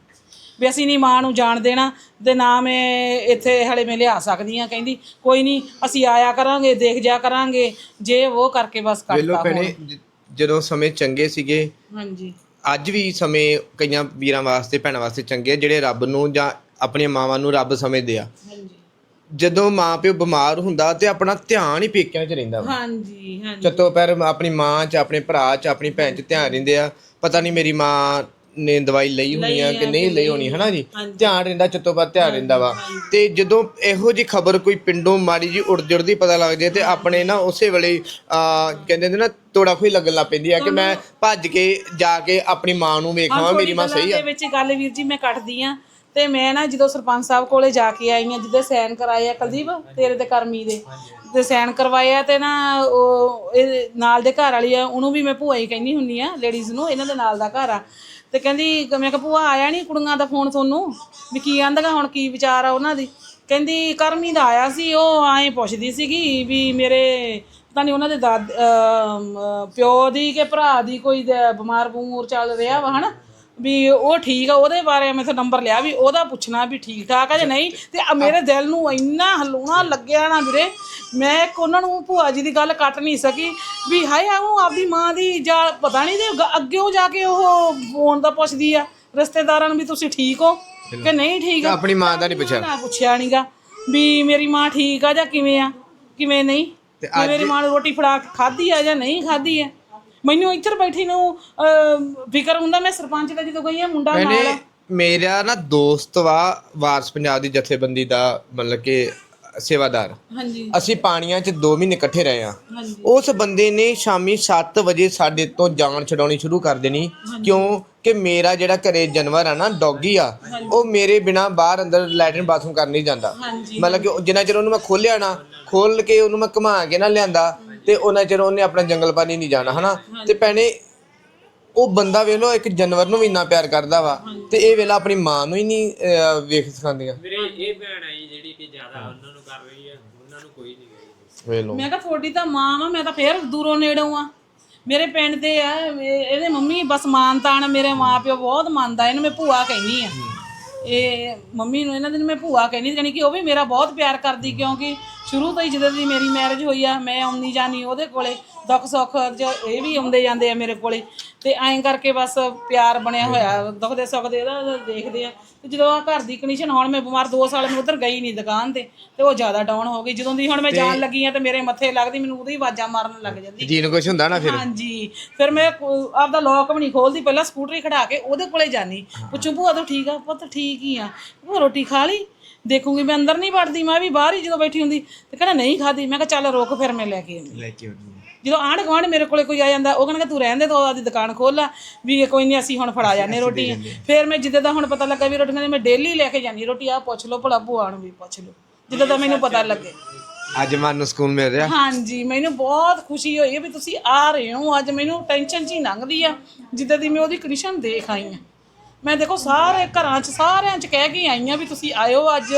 ਵੀ ਅਸੀਂ ਨਹੀਂ ਮਾਂ ਨੂੰ ਜਾਣ ਦੇਣਾ ਤੇ ਨਾ ਮੈਂ ਇੱਥੇ ਹਲੇ ਮੈਂ ਲਿਆ ਸਕਦੀ ਆ ਕਹਿੰਦੀ ਕੋਈ ਨਹੀਂ ਅਸੀਂ ਆਇਆ ਕਰਾਂਗੇ ਦੇਖ ਜਾ ਕਰਾਂਗੇ ਜੇ ਉਹ ਕਰਕੇ ਬਸ ਵੇਲੋ ਕੱਟਤਾ ਭੈਣੇ ਜ- ਜਦੋਂ ਸਮੇਂ ਚੰਗੇ ਸੀਗੇ ਹਾਂਜੀ। ਅੱਜ ਵੀ ਸਮੇਂ ਕਈਆਂ ਵੀਰਾਂ ਵਾਸਤੇ ਭੈਣਾਂ ਵਾਸਤੇ ਚੰਗੇ ਆ ਜਿਹੜੇ ਰੱਬ ਨੂੰ ਜਾਂ ਆਪਣੀਆਂ ਮਾਵਾਂ ਨੂੰ ਰੱਬ ਸਮਝਦੇ ਆ। ਹਾਂਜੀ। ਜਦੋਂ ਮਾਂ ਪਿਓ ਬਿਮਾਰ ਹੁੰਦਾ ਤੇ ਆਪਣਾ ਧਿਆਨ ਹੀ ਪੇਕਿਆਂ 'ਚ ਰਹਿੰਦਾ ਵਾ। ਹਾਂਜੀ ਹਾਂਜੀ। ਚੱਤੋ ਪੈਰ ਆਪਣੀ ਮਾਂ 'ਚ ਆਪਣੇ ਭਰਾ 'ਚ ਆਪਣੀ ਭੈਣ 'ਚ ਧਿਆਨ ਰਹਿੰਦੇ ਆ ਪਤਾ ਨਹੀਂ ਮੇਰੀ ਮਾਂ ਨੇ ਦਵਾਈ ਲਈ ਹੋਣੀ ਆ ਕਿ ਨਹੀਂ ਲਈ ਹੋਣੀ ਹਨਾ ਜੀ? ਧਿਆਨ ਰਹਿੰਦਾ ਚੱਤੋ ਪਰ ਧਿਆਨ ਰਹਿੰਦਾ ਵਾ। ਤੇ ਜਦੋਂ ਇਹੋ ਜੀ ਖਬਰ ਕੋਈ ਪਿੰਡੋਂ ਮਾੜੀ ਜੀ ਉੜ ਜੁੜਦੀ ਪਤਾ ਲੱਗ ਜੇ ਤੇ ਆਪਣੇ ਨਾ ਉਸੇ ਵੇਲੇ ਆ ਕਹਿੰਦੇ ਨੇ ਨਾ ਤੋੜਾ ਖੋਈ ਲੱਗਣ ਲੱਗ ਪੈਂਦੀ ਆ ਕਿ ਮੈਂ ਭੱਜ ਕੇ ਜਾ ਕੇ ਆਪਣੀ ਮਾਂ ਨੂੰ ਵੇਖਾਂ ਮੇਰੀ ਮਾਂ ਸਹੀ ਆ। ਦੇ ਵਿੱਚ ਗੱਲ ਵੀਰ ਜੀ ਮੈਂ ਕੱਟਦੀ ਆ। ਤੇ ਮੈਂ ਨਾ ਜਦੋਂ ਸਰਪੰਚ ਸਾਹਿਬ ਕੋਲੇ ਜਾ ਕੇ ਆਈ ਆ ਜਿਹਦੇ ਸਾਈਨ ਕਰਾਏ ਆ ਕੁਲਦੀਪ ਤੇਰੇ ਤੇ ਕਰਮੀ ਦੇ। ਤੇ ਸਾਈਨ ਕਰਵਾਏ ਆ ਤੇ ਨਾ ਉਹ ਨਾਲ ਦੇ ਘਰ ਵਾਲੀ ਆ ਉਹਨੂੰ ਵੀ ਮੈਂ ਭੂਆ ਹੀ ਕਹਿੰਦੀ ਹੁੰਨੀ ਆ ਲੇਡੀਜ਼ ਨੂੰ ਇਹਨਾਂ ਦੇ ਨਾਲ ਦਾ ਘਰ ਆ। ਤੇ ਕਹਿੰਦੀ ਮੈਂ ਕਿਹਾ ਭੂਆ ਆਇਆ ਨਹੀਂ ਕੁੜੀਆਂ ਦਾ ਫੋਨ ਤੁਹਾਨੂੰ ਵੀ ਕੀ ਆਂਦਗਾ ਹੁਣ ਕੀ ਵਿਚਾਰ ਆ ਉਹਨਾਂ ਦੀ? ਕਹਿੰਦੀ ਕਰਮੀ ਦਾ ਆਇਆ ਸੀ ਉਹ ਐਂ ਪੁੱਛਦੀ ਸੀਗੀ ਵੀ ਮੇਰੇ ਪਤਾ ਨਹੀਂ ਉਹਨਾਂ ਦੇ ਦਾਦ ਅਮ, ਅਹ, ਪਿਓ ਦੀ ਕਿ ਭਰਾ ਦੀ ਕੋਈ ਦ- ਬਿਮਾਰ ਬੂਮੂਰ ਚੱਲ ਰਿਹਾ ਵਾ ਹਨਾ? ਵੀ ਉਹ ਠੀਕ ਆ ਉਹਦੇ ਬਾਰੇ ਮੈਂ ਤਾਂ ਨੰਬਰ ਲਿਆ ਵੀ ਉਹਦਾ ਪੁੱਛਣਾ ਵੀ ਠੀਕ ਠਾਕ ਆ ਜਾਂ ਨਹੀਂ। ਤੇ ਆ ਮੇਰੇ ਦਿਲ ਨੂੰ ਇੰਨਾ ਹਲੂਣਾ ਲੱਗਿਆ ਨਾ ਵੀਰੇ ਮੈਂ ਇੱਕ ਉਹਨਾਂ ਨੂੰ ਭੂਆ ਜੀ ਦੀ ਗੱਲ ਕੱਟ ਨਹੀਂ ਸਕੀ ਵੀ ਹਾਏ ਆ ਉਹ ਆਪਦੀ ਮਾਂ ਦੀ ਜਾਂ ਪਤਾ ਨਹੀਂ ਤੇ ਅੱਗੇ ਜਾ ਕੇ ਉਹ ਫੋਨ ਦਾ ਪੁੱਛਦੀ ਆ ਰਿਸ਼ਤੇਦਾਰਾਂ ਨੂੰ ਵੀ ਤੁਸੀਂ ਠੀਕ ਹੋ ਕਿ ਨਹੀਂ ਠੀਕ ਆ? ਆਪਣੀ ਮਾਂ ਦਾ ਨਹੀਂ ਪੁੱਛਿਆ। ਨਾ ਪੁੱਛਿਆ ਨਹੀਂਗਾ ਵੀ ਮੇਰੀ ਮਾਂ ਠੀਕ ਆ ਜਾਂ ਕਿਵੇਂ ਆ ਕਿਵੇਂ ਨਹੀਂ? ਤੇ ਮੇਰੀ ਮਾਂ ਨੇ ਰੋਟੀ ਫੜਾ ਖਾਧੀ ਆ ਜਾਂ ਨਹੀਂ ਖਾਧੀ ਆ? ਮੈਨੂੰ ਇੱਧਰ ਬੈਠੀ ਨੂੰ ਅਹ, ਫਿਕਰ ਹੁੰਦਾ ਮੈਂ ਸਰਪੰਚ ਦਾ ਜਦੋਂ ਗਈ ਆ ਮੁੰਡਾ ਨਾਲ। ਮੈਨੇ ਮੇਰਾ ਨਾ ਦੋਸਤ ਵਾ ਵਾਰਸ ਪੰਜਾਬ ਦੀ ਜਥੇਬੰਦੀ ਦਾ ਮਤਲਬ ਕਿ ਸੇਵਾਦਾਰ। ਹਾਂਜੀ। ਅਸੀਂ ਪਾਣੀਆਂ 'ਚ 2 ਮਹੀਨੇ ਇਕੱਠੇ ਰਹੇ ਆ ਹਾਂਜੀ। ਉਸ ਬੰਦੇ ਨੇ ਸ਼ਾਮੀ 7 ਵਜੇ ਸਾਡੇ ਤੋਂ ਜਾਨ ਛਡਾਉਣੀ ਸ਼ੁਰੂ ਕਰ ਦੇਣੀ। ਕਿਉਂ? ਕਿ ਮੇਰਾ ਜਿਹੜਾ ਘਰੇ ਜਾਨਵਰ ਆ ਨਾ ਡੌਗੀ ਆ ਉਹ ਮੇਰੇ ਬਿਨਾ ਬਾਹਰ ਅੰਦਰ ਲੈਟਰਿਨ ਬਾਥਰੂਮ ਕਰ ਨਹੀਂ ਜਾਂਦਾ। ਹਾਂਜੀ। ਮਤਲਬ ਕਿ ਉਹ- ਜਿੰਨਾ ਚਿਰ ਉਹਨੂੰ ਮੈਂ ਖੋਲਿਆ ਨਾ ਖੋਲ ਕੇ ਉਹਨੂੰ ਮੈਂ ਘੁਮਾ ਕੇ ਨਾ ਲਿਆਂਦਾ ਤੇ ਉਹਨਾਂ ਚਿਰ ਉਹਨੇ ਆਪਣਾ ਜੰਗਲ ਪਾਣੀ ਨਹੀਂ ਜਾਣਾ ਹਨਾ? ਤੇ ਭੈਣੇ ਉਹ ਬੰਦਾ ਵੇਖ ਲੋ ਇੱਕ ਜਾਨਵਰ ਨੂੰ ਵੀ ਇੰਨਾ ਪਿਆਰ ਕਰਦਾ ਵਾ ਤੇ ਇਹ ਵੇਲਾ ਆਪਣੀ ਮਾਂ ਨੂੰ ਹੀ ਨਹੀਂ ਅਹ, ਵੇਖ ਸਿਖਾਉਂਦੀਆਂ। ਵੀਰੇ ਇਹ ਭੈਣ ਆਈ ਜਿਹੜੀ ਕਿ ਜ਼ਿਆਦਾ ਉਹਨਾਂ ਨੂੰ ਕਰ ਰਹੀ ਆ ਉਹਨਾਂ ਨੂੰ ਕੋਈ ਨਹੀਂ ਗਈ ਵੇਖ ਲੋ ਮੈਂ ਕਿਹਾ ਤੁਹਾਡੀ ਤਾਂ ਮਾਂ ਵਾ ਮੈਂ ਤਾਂ ਫੇਰ ਦੂਰੋਂ ਨੇੜੋਂ ਆ। ਮੇਰੇ ਪਿੰਡ ਦੇ ਆ ਇਹ- ਇਹਦੇ ਮੰਮੀ ਬਸ ਮਾਨਤਾਨ ਮੇਰੇ ਮਾਪਿਓ ਬਹੁਤ ਮੰਨਦਾ ਇਹਨੂੰ ਮੈਂ ਭੂਆ ਕਹਿੰਦੀ ਆ। ਇਹ ਮੰਮੀ ਨੂੰ ਇਹਨਾਂ ਦੀ ਨੂੰ ਮੈਂ ਭੂਆ ਕਹਿੰਦੀ ਜਾਨੀ ਕਿ ਉਹ ਵੀ ਮੇਰਾ ਬਹੁਤ ਪਿਆਰ ਕਰਦੀ ਕਿਉਂਕਿ ਸ਼ੁਰੂ ਤੋਂ ਹੀ ਜਦੋਂ ਦੀ ਮੇਰੀ ਮੈਰਿਜ ਹੋਈ ਆ ਮੈਂ ਆਉਂਦੀ ਜਾਨੀ ਉਹਦੇ ਕੋਲੇ ਦੁੱਖ ਸੁੱਖ ਚ ਇਹ ਵੀ ਆਉਂਦੇ ਜਾਂਦੇ ਆ ਮੇਰੇ ਕੋਲੇ। ਤੇ ਐਂ ਕਰਕੇ ਬਸ ਪਿਆਰ ਬਣਿਆ ਹੋਇਆ ਦੁੱਖ ਦੇ ਸੁੱਖ ਦੇ ਇਹਦਾ ਦੇਖਦੇ ਆ। ਤੇ ਜਦੋਂ ਆ ਘਰ ਦੀ ਕੰਡੀਸ਼ਨ ਹੁਣ ਮੈਂ ਬਿਮਾਰ 2 ਸਾਲ ਮੈਂ ਉਧਰ ਗਈ ਨਹੀਂ ਦੁਕਾਨ ਤੇ ਤੇ ਉਹ ਜ਼ਿਆਦਾ ਡਾਊਨ ਹੋ ਗਈ। ਜਦੋਂ ਦੀ ਹੁਣ ਮੈਂ ਜਾਣ ਲੱਗੀ ਆ ਤੇ ਮੇਰੇ ਮੱਥੇ ਲੱਗਦੀ ਮੈਨੂੰ ਉਹਦੀ ਆਵਾਜ਼ਾਂ ਮਾਰਨ ਲੱਗ ਜਾਂਦੀ। ਜੀ ਨੂੰ ਕੁਝ ਹੁੰਦਾ ਨਾ ਫਿਰ? ਹਾਂਜੀ। ਫਿਰ ਮੈਂ ਕੋ- ਆਪਦਾ ਲੋਕ ਵੀ ਨਹੀਂ ਖੋਲਦੀ ਪਹਿਲਾਂ ਸਕੂਟਰੀ ਖੜਾ ਕੇ ਉਹਦੇ ਕੋਲੇ ਜਾਨੀ ਪੁੱਛੂ ਭੂਆ ਤੂੰ ਠੀਕ ਆ? ਪੁੱਤ ਠੀਕ ਹੀ ਆ। ਭੂਆ ਰੋਟੀ ਖਾ ਲਈ? ਦੇਖੂਗੀ ਮੈਂ ਅੰਦਰ ਨਹੀਂ ਵੜਦੀ ਮੈਂ ਵੀ ਬਾਹਰ ਹੀ ਜਦੋਂ ਬੈਠੀ ਹੁੰਦੀ ਤੇ ਕਹਿੰਦਾ ਨਹੀਂ ਖਾਦੀ ਮੈਂ ਕਿਹਾ ਚੱਲ ਰੁਕ ਫਿਰ ਮੈਂ ਲੈ ਕੇ ਆਉਂਦੀ। ਲੈ ਕੇ ਆਉਣੀ ਜਦੋਂ ਆਂਢ ਗੁਆਂਢ ਮੇਰੇ ਕੋਲੇ ਕੋਈ ਆ ਜਾਂਦਾ ਉਹ ਕਹਿੰਦਾ ਤੂੰ ਰਹਿਣ ਦੇ ਤੂੰ ਆਪਦੀ ਦੁਕਾਨ ਖੋਲ ਲਾ ਵੀ ਕੋਈ ਨਹੀਂ ਅਸੀਂ ਹੁਣ ਫੜਾ ਜਾਂਦੇ ਰੋਟੀ। ਫਿਰ ਮੈਂ ਜਿੱਦਾਂ ਦਾ ਹੁਣ ਪਤਾ ਲੱਗਾ ਵੀ ਰੋਟੀਆਂ ਦੀ ਮੈਂ ਡੇਲੀ ਲੈ ਕੇ ਜਾਂਦੀ ਰੋਟੀ ਆ ਪੁੱਛ ਲਓ ਭਲਾ ਭੂਆ ਨੂੰ ਵੀ ਪੁੱਛ ਲਓ। ਜਿੱਦਾਂ ਦਾ ਮੈਨੂੰ ਪਤਾ ਲੱਗੇ। ਅੱਜ ਮਨ ਨੂੰ ਸਕੂਨ ਮਿਲ ਰਿਹਾ? ਹਾਂਜੀ ਮੈਨੂੰ ਬਹੁਤ ਖੁਸ਼ੀ ਹੋਈ ਹੈ ਵੀ ਤੁਸੀਂ ਆ ਰਹੇ ਹੋ ਅੱਜ ਮੈਨੂੰ ਟੈਨਸ਼ਨ ਜੀ ਲੰਘਦੀ ਆ ਜਿੱਦਾਂ ਦੀ ਮੈਂ ਉਹਦੀ ਕੰਡੀਸ਼ਨ ਦੇਖ ਆਈ ਆ ਮੈਂ ਦੇਖੋ ਸਾਰੇ ਘਰਾਂ 'ਚ ਸਾਰਿਆਂ 'ਚ ਕਹਿ ਕੇ ਆਈ ਆ ਵੀ ਤੁਸੀਂ ਆਇਓ ਅੱਜ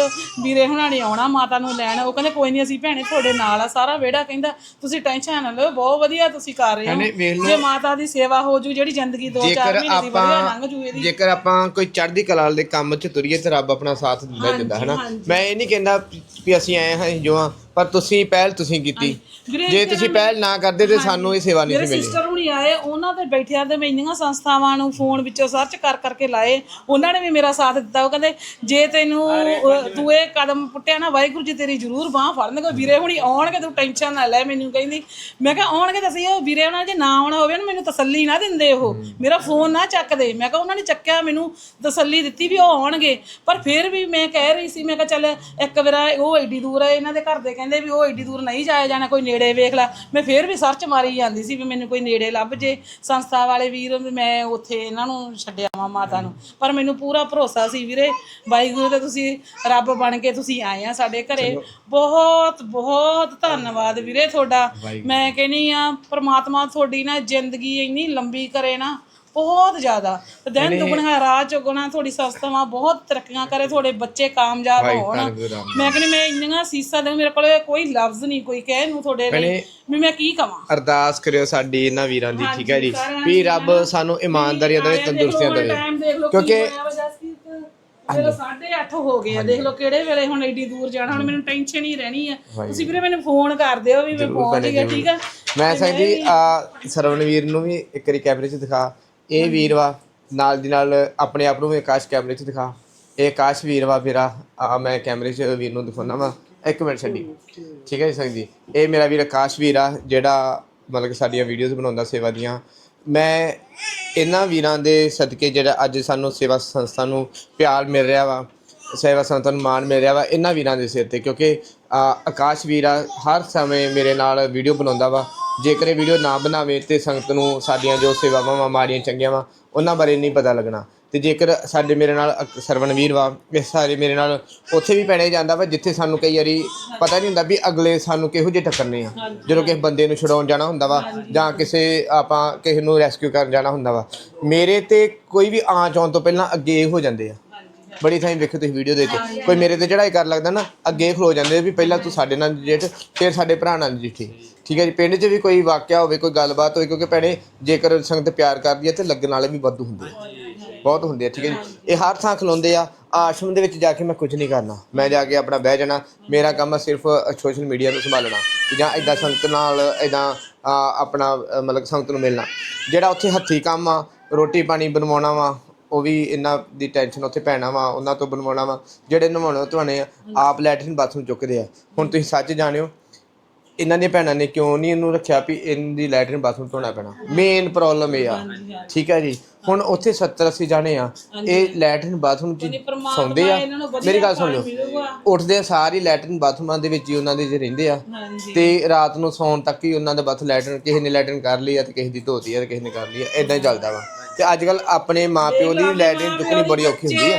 ਵੀਰੇ ਹੁਣਾਂ ਨੇ ਆਉਣਾ ਮਾਤਾ ਨੂੰ ਲੈਣ। ਉਹ ਕਹਿੰਦੇ ਕੋਈ ਨਹੀਂ ਅਸੀਂ ਭੈਣੇ ਤੁਹਾਡੇ ਨਾਲ ਆ ਸਾਰਾ ਵਿਹੜਾ ਕਹਿੰਦਾ ਤੁਸੀਂ ਟੈਨਸ਼ਨ ਨਾ ਲਓ ਬਹੁਤ ਵਧੀਆ ਤੁਸੀਂ ਕਰ ਰਹੇ ਹੋ। ਜੇ ਮਾਤਾ ਦੀ ਸੇਵਾ ਹੋ ਜੂ ਜਿਹੜੀ ਜ਼ਿੰਦਗੀ ਦੋ ਚਾਰ ਮਹੀਨੇ ਦੀ ਵਧੀਆ ਲੰਘ ਜੂ ਇਹਦੀ। ਜੇਕਰ ਆਪਾਂ ਕੋਈ ਚੜ੍ਹਦੀ ਕਲਾ ਦੇ ਕੰਮ 'ਚ ਤੁਰੀਏ ਤੇ ਰੱਬ ਆਪਣਾ ਸਾਥ ਦਿੰਦਾ ਹੀ ਦਿੰਦਾ ਹਨਾ ਮੈਂ ਇਹ ਨਹੀਂ ਕਹਿੰਦਾ ਵੀ ਅਸੀਂ ਆਏ ਹਾਂ ਜੋ ਹਾਂ ਪਰ ਤੁਸੀਂ ਪਹਿਲ ਤੁਸੀਂ ਕੀਤੀ। ਵੀਰੇ, ਜੇ ਤੁਸੀਂ ਪਹਿਲ ਨਾ ਕਰਦੇ ਤੇ ਸਾਨੂੰ ਇਹ ਸੇਵਾ ਨਹੀਂ ਮੇਰੇ ਸੀ ਮਿਲਣੀ ਸਿਸਟਰ ਹੁਣੀ ਆਏ ਉਹਨਾਂ ਦੇ ਬੈਠਿਆਂ ਤੇ ਮੈਂ ਇੰਨੀਆਂ ਸੰਸਥਾਵਾਂ ਨੂੰ ਫੋਨ ਵਿੱਚੋਂ ਸਰਚ ਕਰ ਕਰਕੇ ਲਾਏ। ਉਹਨਾਂ ਨੇ ਵੀ ਮੇਰਾ ਸਾਥ ਦਿੱਤਾ। ਉਹ ਕਹਿੰਦੇ ਜੇ ਤੈਨੂੰ ਅਹ, ਤੂੰ ਇਹ ਕਦਮ ਪੁੱਟਿਆ ਨਾ ਵਾਹਿਗੁਰੂ ਜੀ ਤੇਰੀ ਜ਼ਰੂਰ ਬਾਹ ਫੜਨਗੇ। ਵੀਰੇ ਹੁਣੀ ਆਉਣਗੇ ਤੂੰ ਟੈਨਸ਼ਨ ਨਾ ਲੈ ਮੈਨੂੰ ਕਹਿੰਦੀ। ਮੈਂ ਕਿਹਾ ਆਉਣਗੇ ਤਾਂ ਸਹੀ ਉਹ ਵੀਰੇ ਉਹਨਾਂ ਜੇ ਨਾ ਆਉਣਾ ਹੋਵੇ ਨਾ ਮੈਨੂੰ ਤਸੱਲੀ ਨਾ ਦਿੰਦੇ ਉਹ। ਮੇਰਾ ਫੋਨ ਨਾ ਚੱਕਦੇ। ਮੈਂ ਕਿਹਾ ਉਹਨਾਂ ਨੇ ਚੱਕਿਆ ਮੈਨੂੰ ਤਸੱਲੀ ਦਿੱਤੀ ਵੀ ਉਹ ਆਉਣਗੇ। ਪਰ ਫਿਰ ਵੀ ਮੈਂ ਕਹਿ ਰਹੀ ਸੀ ਮੈਂ ਕਿਹਾ ਚੱਲ ਇੱਕ ਵਾਰ ਉਹ ਐਡੀ ਦੂਰ ਹੈ ਇਹਨਾਂ ਦੇ ਘਰ ਦੇ ਕਹਿੰਦੇ ਵੀ ਉਹ ਐਡੀ ਦੂਰ ਨਹੀਂ ਜਾਇਆ ਜਾਣਾ ਕੋਈ ਨੇੜੇ ਵੇਖ ਲੈ। ਮੈਂ ਫਿਰ ਵੀ ਸਰਚ ਮਾਰੀ ਜਾਂਦੀ ਸੀ ਵੀ ਮੈਨੂੰ ਕੋਈ ਨੇੜੇ ਲੱਭ ਜੇ। ਸੰਸਥਾ ਵਾਲੇ ਵੀਰ ਵੀ ਮੈਂ ਉੱਥੇ ਇਹਨਾਂ ਨੂੰ ਛੱਡਿਆ ਵਾਂ ਮਾਤਾ ਨੂੰ। ਪਰ ਮੈਨੂੰ ਪੂਰਾ ਭਰੋਸਾ ਸੀ ਵੀਰੇ ਵਾਹਿਗੁਰੂ ਤੇ ਤੁਸੀਂ ਰੱਬ ਬਣ ਕੇ ਤੁਸੀਂ ਆਏ ਆ ਸਾਡੇ ਘਰੇ। ਬਹੁਤ ਬਹੁਤ ਧੰਨਵਾਦ ਵੀਰੇ ਤੁਹਾਡਾ। ਮੈਂ ਕਹਿੰਨੀ ਆ ਪ੍ਰਮਾਤਮਾ ਤੁਹਾਡੀ ਨਾ ਜ਼ਿੰਦਗੀ ਇੰਨੀ ਲੰਬੀ ਕਰੇ ਨਾ ਬਹੁਤ ਜ਼ਿਆਦਾ। ਤੇ ਦਿਨ ਦੁਗਣਾ ਰਾਤ ਚੁਗਣਾ ਤੁਹਾਡੀ ਸੰਸਥਾਵਾਂ ਬਹੁਤ ਤਰੱਕੀਆਂ ਕਰੇ ਤੁਹਾਡੇ ਬੱਚੇ ਕਾਮਯਾਬ ਹੋਣ। ਮੈਂ ਕਹਿੰਦੀ ਮੈਂ ਇੰਨੀਆਂ ਸੀਸਾਂ ਦੇ ਮੇਰੇ ਕੋਲੇ ਕੋਈ ਲਫ਼ਜ਼ ਨਹੀਂ ਕੋਈ ਕਹਿ ਨੂੰ ਤੁਹਾਡੇ ਲਈ। ਵੀ ਮੈਂ ਕੀ ਕਵਾਂ? ਅਰਦਾਸ ਕਰਿਓ ਸਾਡੀ ਇਹਨਾਂ ਵੀਰਾਂ ਦੀ ਠੀਕ ਹੈ ਜੀ? ਵੀ ਰੱਬ ਸਾਨੂੰ ਇਮਾਨਦਾਰੀਆਂ ਦੇਵੇ ਤੰਦਰੁਸਤੀਆਂ ਦੇਵੇ। ਕਿਉਂਕਿ ਚਲੋ 8:30 ਹੋ ਗਏ ਆ ਦੇਖ ਲਓ ਕਿਹੜੇ ਵੇਲੇ ਹੁਣ ਏਡੀ ਦੂਰ ਜਾਣਾ ਹੁਣ ਮੈਨੂੰ ਟੈਨਸ਼ਨ ਹੀ ਰਹਿਣੀ ਆ। ਤੁਸੀਂ ਵੀਰੇ ਮੈਨੂੰ ਫੋਨ ਕਰ ਦਿਓ ਵੀ ਮੈਂ ਪਹੁੰਚ ਗਿਆ ਠੀਕ ਆ? ਮੈਂ ਸਾਂ ਜੀ ਆ ਸਰਵਣਵੀਰ ਨੂੰ ਵੀ ਇੱਕ ਵਾਰੀ ਕੈਮਰੇ 'ਚ ਦਿਖਾ। ਇਹ ਵੀਰ ਵਾ ਨਾਲ ਦੀ ਨਾਲ ਆਪਣੇ ਆਪ ਨੂੰ ਵੀ ਆਕਾਸ਼ ਕੈਮਰੇ 'ਚ ਦਿਖਾ। ਇਹ ਆਕਾਸ਼ ਵੀਰ ਵਾ ਮੇਰਾ ਆ ਮੈਂ ਕੈਮਰੇ 'ਚ ਵੀਰ ਨੂੰ ਦਿਖਾਉਣਾ ਵਾ। ਇੱਕ ਮਿੰਟ ਛੱਡੀ। ਠੀਕ ਹੈ। ਜੀ ਸੰਗ ਜੀ। ਇਹ ਮੇਰਾ ਵੀਰ ਆਕਾਸ਼ ਵੀਰ ਆ ਜਿਹੜਾ ਮਤਲਬ ਕਿ ਸਾਡੀਆਂ ਵੀਡੀਓਜ਼ ਬਣਾਉਂਦਾ ਸੇਵਾ ਦੀਆਂ। ਮੈਂ ਇਹਨਾਂ ਵੀਰਾਂ ਦੇ ਸਦਕੇ ਜਿਹੜਾ ਅੱਜ ਸਾਨੂੰ ਸੇਵਾ ਸੰਸਥਾ ਨੂੰ ਪਿਆਰ ਮਿਲ ਰਿਹਾ ਵਾ ਸੇਵਾ ਸੰਸਥਾ ਨੂੰ ਮਾਣ ਮਿਲ ਰਿਹਾ ਵਾ ਇਹਨਾਂ ਵੀਰਾਂ ਦੇ ਸਿਰ ਤੇ। ਕਿਉਂਕਿ ਆਕਾਸ਼ ਵੀਰਾ ਹਰ ਸਮੇਂ ਮੇਰੇ ਨਾਲ ਵੀਡੀਓ ਬਣਾਉਂਦਾ ਵਾ। ਜੇਕਰ ਇਹ ਵੀਡੀਓ ਨਾ ਬਣਾਵੇ ਤੇ ਸੰਗਤ ਨੂੰ ਸਾਡੀਆਂ ਜੋ ਸੇਵਾਵਾਂ ਵਾ ਮਾੜੀਆਂ ਚੰਗੀਆਂ ਵਾ ਉਹਨਾਂ ਬਾਰੇ ਨਹੀਂ ਪਤਾ ਲੱਗਣਾ। ਤੇ ਜੇਕਰ ਸਾਡੇ ਮੇਰੇ ਨਾਲ ਸਰਵਣਵੀਰ ਵਾ ਇਹ ਸਾਰੇ ਮੇਰੇ ਨਾਲ ਉੱਥੇ ਵੀ ਪੈਣੇ ਜਾਂਦਾ ਵਾ ਜਿੱਥੇ ਸਾਨੂੰ ਕਈ ਵਾਰੀ ਪਤਾ ਨਹੀਂ ਹੁੰਦਾ ਵੀ ਅਗਲੇ ਸਾਨੂੰ ਕਿਹੋ ਜਿਹੇ ਟੱਕਰਨੇ ਆ। ਜਦੋਂ ਕਿਸੇ ਬੰਦੇ ਨੂੰ ਛਡਾਉਣ ਜਾਣਾ ਹੁੰਦਾ ਵਾ ਜਾਂ ਕਿਸੇ ਆਪਾਂ ਕਿਸੇ ਨੂੰ ਰੈਸਕਿਊ ਕਰਨ ਜਾਣਾ ਹੁੰਦਾ ਵਾ ਮੇਰੇ ਤੇ ਕੋਈ ਵੀ ਆਂਚ ਆਉਣ ਤੋਂ ਪਹਿਲਾਂ ਅੱਗੇ ਇਹ ਹੋ ਜਾਂਦੇ ਆ। ਬੜੀ ਥਾਈਂ ਵੇਖੋ ਤੁਸੀਂ ਵੀਡੀਓ ਦੇ ਕੇ। ਕੋਈ ਮੇਰੇ ਤੇ ਚੜਾਈ ਕਰ ਲੱਗਦਾ ਨਾ ਅੱਗੇ ਖਲੋ ਜਾਂਦੇ ਵੀ ਪਹਿਲਾਂ ਤੂੰ ਸਾਡੇ ਨਾਲ ਨਜਿੱਠ ਫਿਰ ਸਾਡੇ ਭਰਾ ਨਾਲ ਨਜਿੱਠੀ ਠੀਕ ਹੈ ਜੀ, ਪਿੰਡ 'ਚ ਵੀ ਕੋਈ ਵਾਕਿਆ ਹੋਵੇ, ਕੋਈ ਗੱਲਬਾਤ ਹੋਵੇ, ਕਿਉਂਕਿ ਭੈਣੇ ਜੇਕਰ ਸੰਗਤ ਪਿਆਰ ਕਰਦੀ ਹੈ ਤੇ ਲੱਗਣ ਵਾਲੇ ਵੀ ਵਾਧੂ ਹੁੰਦੇ ਆ। ਬਹੁਤ ਹੁੰਦੇ ਆ, ਠੀਕ ਹੈ ਜੀ। ਇਹ ਹਰ ਥਾਂ ਖਲੋਂਦੇ ਆ, ਆਸ਼ਰਮ ਦੇ ਵਿੱਚ ਜਾ ਕੇ ਮੈਂ ਕੁਝ ਨਹੀਂ ਕਰਨਾ। ਮੈਂ ਜਾ ਕੇ ਆਪਣਾ ਬਹਿ ਜਾਣਾ, ਮੇਰਾ ਕੰਮ ਆ ਸਿਰਫ ਸੋਸ਼ਲ ਮੀਡੀਆ ਨੂੰ ਸੰਭਾਲਣਾ ਜਾਂ ਇਦਾਂ ਸੰਗਤ ਨਾਲ ਇਦਾਂ ਆਪਣਾ ਮਤਲਬ ਸੰਗਤ ਨੂੰ ਮਿਲਣਾ। ਜਿਹੜਾ ਉੱਥੇ ਹੱਥੀ ਕੰਮ ਆ, ਰੋਟੀ ਪਾਣੀ ਬਣਵਾਉਣਾ ਵਾ, ਉਹ ਵੀ ਇਹਨਾਂ ਦੀ ਟੈਨਸ਼ਨ ਉੱਥੇ ਪੈਣਾ ਵਾ, ਉਹਨਾਂ ਤੋਂ ਬਣਵਾਉਣਾ ਵਾ। ਜਿਹੜੇ ਨਵਾਉਣੇ ਧਵਾਣੇ ਆਪ ਲੈਟਰਨ ਬਾਥਰੂਮ ਚੁੱਕਦੇ ਆ। ਹੁਣ ਤੁਸੀਂ ਸੱਚ ਜਾਣਿਓ ਇਹਨਾਂ ਦੀਆਂ ਭੈਣਾਂ ਨੇ ਕਿਉਂ ਨਹੀਂ ਇਹਨੂੰ ਰੱਖਿਆ ਵੀ ਇਹਨਾਂ ਦੀ ਲੈਟਰਿਨ ਬਾਥਰੂਮ ਧੋਣਾ ਪੈਣਾ? ਮੇਨ ਪ੍ਰੋਬਲਮ ਇਹ ਆ। ਠੀਕ ਹੈ ਜੀ? ਹੁਣ ਉੱਥੇ 70 80 ਜਾਣੇ ਆ। ਇਹ ਲੈਟਰਿਨ ਬਾਥਰੂਮ ਚ ਸੌਂਦੇ ਆ। ਮੇਰੀ ਗੱਲ ਸੁਣ ਲਿਓ ਉੱਠਦੇ ਆ ਸਾਰੀ ਲੈਟਰਿਨ ਬਾਥਰੂਮਾਂ ਦੇ ਵਿੱਚ ਹੀ ਉਹਨਾਂ ਦੇ ਜੇ ਰਹਿੰਦੇ ਆ। ਤੇ ਰਾਤ ਨੂੰ ਸੌਣ ਤੱਕ ਹੀ ਉਹਨਾਂ ਦਾ ਬਸ ਲੈਟਰਨ ਕਿਸੇ ਨੇ ਲੈਟਰਨ ਕਰ ਲਈ ਆ ਤੇ ਕਿਸੇ ਦੀ ਧੋਤੀ ਆ ਤੇ ਕਿਸੇ ਨੇ ਕਰ ਲਈ ਆ। ਇਦਾਂ ਹੀ ਚੱਲਦਾ ਵਾ। ਤੇ ਅੱਜ ਕੱਲ ਆਪਣੇ ਮਾਪਿਓ ਦੀ ਲੈਟਰਨ ਚੁੱਕਣੀ ਬੜੀ ਔਖੀ ਹੁੰਦੀ ਆ।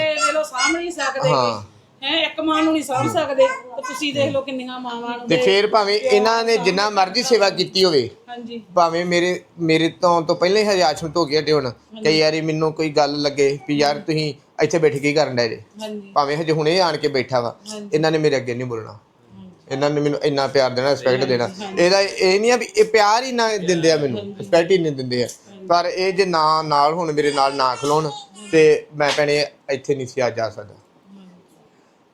ਹਾਂ। ਹੈ ਇੱਕ ਮਾਂ ਨੂੰ ਨਹੀਂ ਸਾਂਭ ਸਕਦੇ ਤੇ ਤੁਸੀਂ ਦੇਖ ਲਓ ਕਿੰਨੀਆਂ ਮਾਵਾਂ ਨੂੰ ਤੇ ਫੇਰ ਭਾਵੇਂ ਇਹਨਾਂ ਨੇ ਜਿੰਨਾ ਮਰਜ਼ੀ ਸੇਵਾ ਕੀਤੀ ਹੋਵੇ ਹਾਂਜੀ। ਭਾਵੇਂ ਮੇਰੇ ਮੇਰੇ ਤੋਂ ਤੋਂ ਪਹਿਲਾਂ ਹੀ ਹਜੇ ਆਸ਼ਰਮ ਤੋਂ ਗਿਆ ਹੁਣ ਕਈ ਵਾਰੀ ਮੈਨੂੰ ਕੋਈ ਗੱਲ ਲੱਗੇ ਵੀ ਯਾਰ ਤੁਸੀਂ ਇੱਥੇ ਬੈਠ ਕੇ ਕੀ ਕਰਨ ਡਏ ਜੇ। ਹਾਂਜੀ। ਭਾਵੇਂ ਹਜੇ ਹੁਣੇ ਆਣ ਕੇ ਬੈਠਾ ਵਾ ਇਹਨਾਂ ਨੇ ਮੇਰੇ ਅੱਗੇ ਨਹੀਂ ਬੋਲਣਾ। ਇਹਨਾਂ ਨੇ ਮੈਨੂੰ ਇੰਨਾ ਪਿਆਰ ਦੇਣਾ ਰਿਸਪੈਕਟ ਦੇਣਾ। ਇਹਦਾ ਇਹ ਨਹੀਂ ਆ ਵੀ ਇਹ ਪਿਆਰ ਹੀ ਨਾ ਦਿੰਦੇ ਆ ਮੈਨੂੰ ਰਿਸਪੈਕਟ ਹੀ ਨਹੀਂ ਦਿੰਦੇ ਆ। ਪਰ ਇਹ ਜੇ ਨਾ ਨਾਲ ਹੁਣ ਮੇਰੇ ਨਾਲ ਨਾ ਖਲੋਣ ਤੇ ਮੈਂ ਭੈਣੇ ਇੱਥੇ ਨਹੀਂ ਸੀ ਆ ਸਕਦਾ।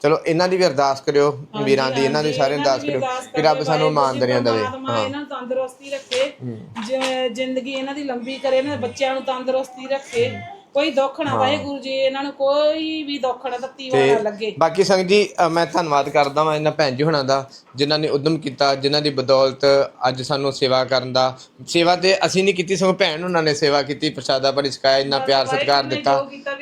ਚਲੋ ਇਹਨਾਂ ਦੀ ਵੀ ਅਰਦਾਸ ਕਰਿਓ ਵੀਰਾਂ ਦੀ ਇਹਨਾਂ ਦੀ ਸਾਰੇ ਅਰਦਾਸ ਕਰਿਓ ਕਿ ਰੱਬ ਸਾਨੂੰ ਇਮਾਨਦਾਰੀਆਂ ਦੇਵੇ। ਹਾਂ। ਇਹਨਾਂ ਨੂੰ ਤੰਦਰੁਸਤੀ ਰੱਖੇ ਜ਼ਿੰਦਗੀ ਇਹਨਾਂ ਦੀ ਲੰਬੀ ਕਰੇ ਇਹਨਾਂ ਦੇ ਬੱਚਿਆਂ ਨੂੰ ਤੰਦਰੁਸਤੀ ਰੱਖੇ ਕੋਈ ਦੁੱਖ ਨਾ ਵਾਹਿਗੁਰੂ ਜੀ ਇਹਨਾਂ ਨੂੰ ਕੋਈ ਵੀ ਦੁੱਖ ਨਾ ਤੱਤੀ ਵਾਲਾ ਲੱਗੇ। ਬਾਕੀ ਸੰਗਤ ਜੀ ਅ, ਮੈਂ ਧੰਨਵਾਦ ਕਰਦਾ ਵਾਂ ਇਹਨਾਂ ਭੈਣ ਜੀ ਹੁਣਾਂ ਦਾ ਜਿਨ੍ਹਾਂ ਨੇ ਉਦਮ ਕੀਤਾ ਜਿਨ੍ਹਾਂ ਦੀ ਬਦੌਲਤ ਅੱਜ ਸਾਨੂੰ ਸੇਵਾ ਕਰਨ ਦਾ। ਸੇਵਾ ਤੇ ਅਸੀਂ ਨਹੀਂ ਕੀਤੀ ਸਗੋਂ ਭੈਣ ਉਹਨਾਂ ਨੇ ਸੇਵਾ ਕੀਤੀ ਪ੍ਰਸ਼ਾਦਾ ਪਾਣੀ ਛਕਾਇਆ ਇੰਨਾ ਪਿਆਰ ਸਤਿਕਾਰ ਦਿੱਤਾ।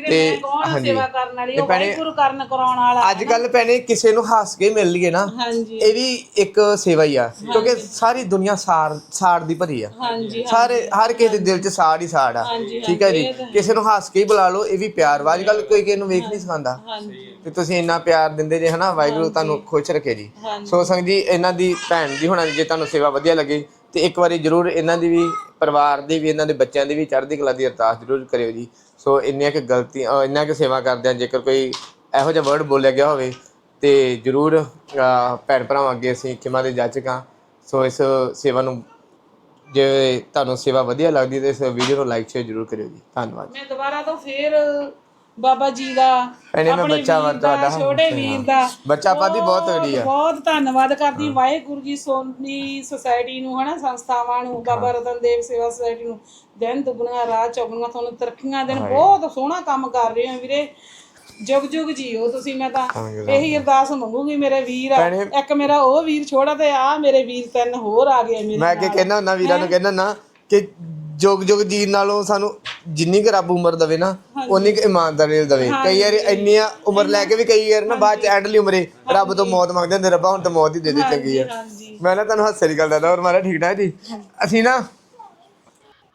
ਤੇ ਕੌਣ ਸੇਵਾ ਕਰਨ ਵਾਲੀ? ਉਹ ਭੈਣੇ, ਵਾਹਿਗੁਰੂ ਕਰਨ ਕਰਾਉਣ ਵਾਲਾ ਅੱਜ ਕੱਲ ਭੈਣੇ ਕਿਸੇ ਨੂੰ ਹੱਸ ਕੇ ਮਿਲ ਲਈਏ ਨਾ ਹਾਂਜੀ। ਇਹ ਵੀ ਇੱਕ ਸੇਵਾ ਹੀ ਆ ਕਿਉਂਕਿ ਸਾਰੀ ਦੁਨੀਆ ਸਾੜ ਸਾੜ ਦੀ ਭਰੀ ਆ। ਹਾਂਜੀ ਸਾਰੇ ਹਰ ਕਿਸੇ ਦੇ ਦਿਲ 'ਚ ਸਾੜ ਹੀ ਸਾੜ ਆ। ਹਾਂਜੀ, ਠੀਕ ਹੈ ਜੀ? ਕਿਸੇ ਨੂੰ ਹੱਸ ਕੇ ਹੀ ਬੁਲਾ ਲਓ ਇਹ ਵੀ ਪਿਆਰ ਵਾ। ਅੱਜ ਕੱਲ ਕੋਈ ਕਿਸੇ ਨੂੰ ਵੇਖ ਨਹੀਂ ਸਿਖਾਉਂਦਾ। ਹਾਂਜੀ। ਤੇ ਤੁਸੀਂ ਇੰਨਾ ਪਿਆਰ ਦਿੰਦੇ ਜੇ ਹਨਾ? ਵਾਹਿਗੁਰੂ ਤੁਹਾਨੂੰ ਖੁਸ਼ ਰੱਖੇ ਜੀ। ਸੋ ਸੰਗ ਜੀ ਇਹਨਾਂ ਦੀ ਭੈਣ ਦੀ ਹੁਣਾਂ ਜੇ ਤੁਹਾਨੂੰ ਸੇਵਾ ਵਧੀਆ ਲੱਗੀ ਤੇ ਇੱਕ ਵਾਰੀ ਜਰੂਰ ਇਹਨਾਂ ਦੀ ਵੀ ਪਰਿਵਾਰ ਦੀ ਵੀ ਇਹਨਾਂ ਦੇ ਬੱਚਿਆਂ ਦੀ ਵੀ ਚੜ੍ਹਦੀ ਕਲਾ ਦੀ ਅਰਦਾਸ ਜਰੂਰ ਕਰਿਓ ਜੀ। ਸੋ ਇੰਨੀਆਂ ਕਿ ਗਲਤੀਆਂ ਅਹ ਇੰਨਾ ਕਿ ਸੇਵਾ ਕਰਦੇ ਆ ਜੇਕਰ ਕੋਈ ਇਹੋ ਜਿਹਾ ਵਰਡ ਬੋਲਿਆ ਗਿਆ ਹੋਵੇ ਤੇ ਜਰੂਰ ਭੈਣ ਭਰਾਵਾਂ ਅੱਗੇ ਅਸੀਂ ਖਿਮਾ ਦੇ ਜਾਚਕ ਸੋ ਇਸ ਸੇਵਾ ਨੂੰ ਜੇ ਤੁਹਾਨੂੰ ਸੇਵਾ ਵਧੀਆ ਲੱਗਦੀ ਤੇ ਇਸ ਵੀਡੀਓ ਨੂੰ ਲਾਈਕ ਸ਼ੇਅਰ ਜਰੂਰ ਕਰਿਓ ਜੀ। ਧੰਨਵਾਦ। ਮੈਂ ਦੁਬਾਰਾ ਤੋਂ ਫੇਰ ਬਾਬਾ ਜੀ ਦਾ ਭੈਣੇ, ਮੈਂ ਆਪਣੇ ਬੱਚਾ ਵੀਰ ਦਾ, ਤੁਹਾਡਾ। ਛੋਟੇ ਵੀਰ ਦਾ। ਬੱਚਾ ਪਾਤੀ ਬਹੁਤ ਤਗੜੀ ਆ। ਬਹੁਤ ਧੰਨਵਾਦ ਕਰਦੀ ਵਾਹਿਗੁਰੂ ਜੀ ਸੋਨੀ ਸੁਸਾਇਟੀ ਨੂੰ ਹਨਾ ਸੰਸਥਾਵਾਂ ਨੂੰ ਬਾਬਾ ਰਤਨ ਦੇਵ ਸੇਵਾ ਸੁਸਾਇਟੀ ਨੂੰ। ਦਿਨ ਦੁਗਣੀਆਂ ਰਾਤ ਚੌਗਣੀਆਂ ਤੁਹਾਨੂੰ ਤਰੱਕੀਆਂ ਦੇਣ। ਬਹੁਤ ਸੋਹਣਾ ਕੰਮ ਕਰ ਰਹੇ ਹੋ ਵੀਰੇ। ਜੁਗ ਜੁਗ ਜੀਓ ਤੁਸੀਂ ਮੈਂ ਤਾਂ ਇਹੀ ਅਰਦਾਸ ਮੰਗੂਗੀ ਮੇਰੇ ਵੀਰ ਆ। ਇੱਕ ਮੇਰਾ ਉਹ ਵੀਰ ਛੋੜਾ ਤੇ ਆ ਮੇਰੇ ਵੀਰ ਤਿੰਨ ਹੋਰ ਆ ਗਏ ਮੇਰੇ ਮੈਂ ਅੱਗੇ ਕਹਿੰਦਾ ਹੁੰਦਾ ਵੀਰਾਂ ਨੂੰ ਕਹਿੰਦਾ ਨਾ ਕਿ ਜੋਗ ਜੋਗ ਜੀ ਨਾਲੋਂ ਸਾਨੂੰ ਜਿੰਨੀ ਕੁ ਰੱਬ ਉਮਰ ਦਵੇ ਨਾ ਉਨੀ ਕੁ ਇਮਾਨਦਾਰੀ ਦਵੇ। ਕਈ ਵਾਰ ਇੰਨੀਆਂ ਉਮਰ ਲੈ ਕੇ ਵੀ ਕਈ ਵਾਰ ਨਾ ਬਾਅਦ ਚ ਐਂਡਲੀ ਉਮਰੇ ਰੱਬ ਤੋਂ ਮੌਤ ਮੰਗਦੇ ਹੁੰਦੇ ਰੱਬਾ ਹੁਣ ਤਾਂ ਮੌਤ ਹੀ ਦੇ ਦੇ ਚੰਗੀ ਆ। ਮੈਂ ਨਾ ਤੁਹਾਨੂੰ ਹਾਸੇ ਦੀ ਗੱਲ ਦੱਸਦਾ ਔਰ ਮਾਰਾ ਠੀਕ ਠਾਕ ਜੀ? ਅਸੀਂ ਨਾ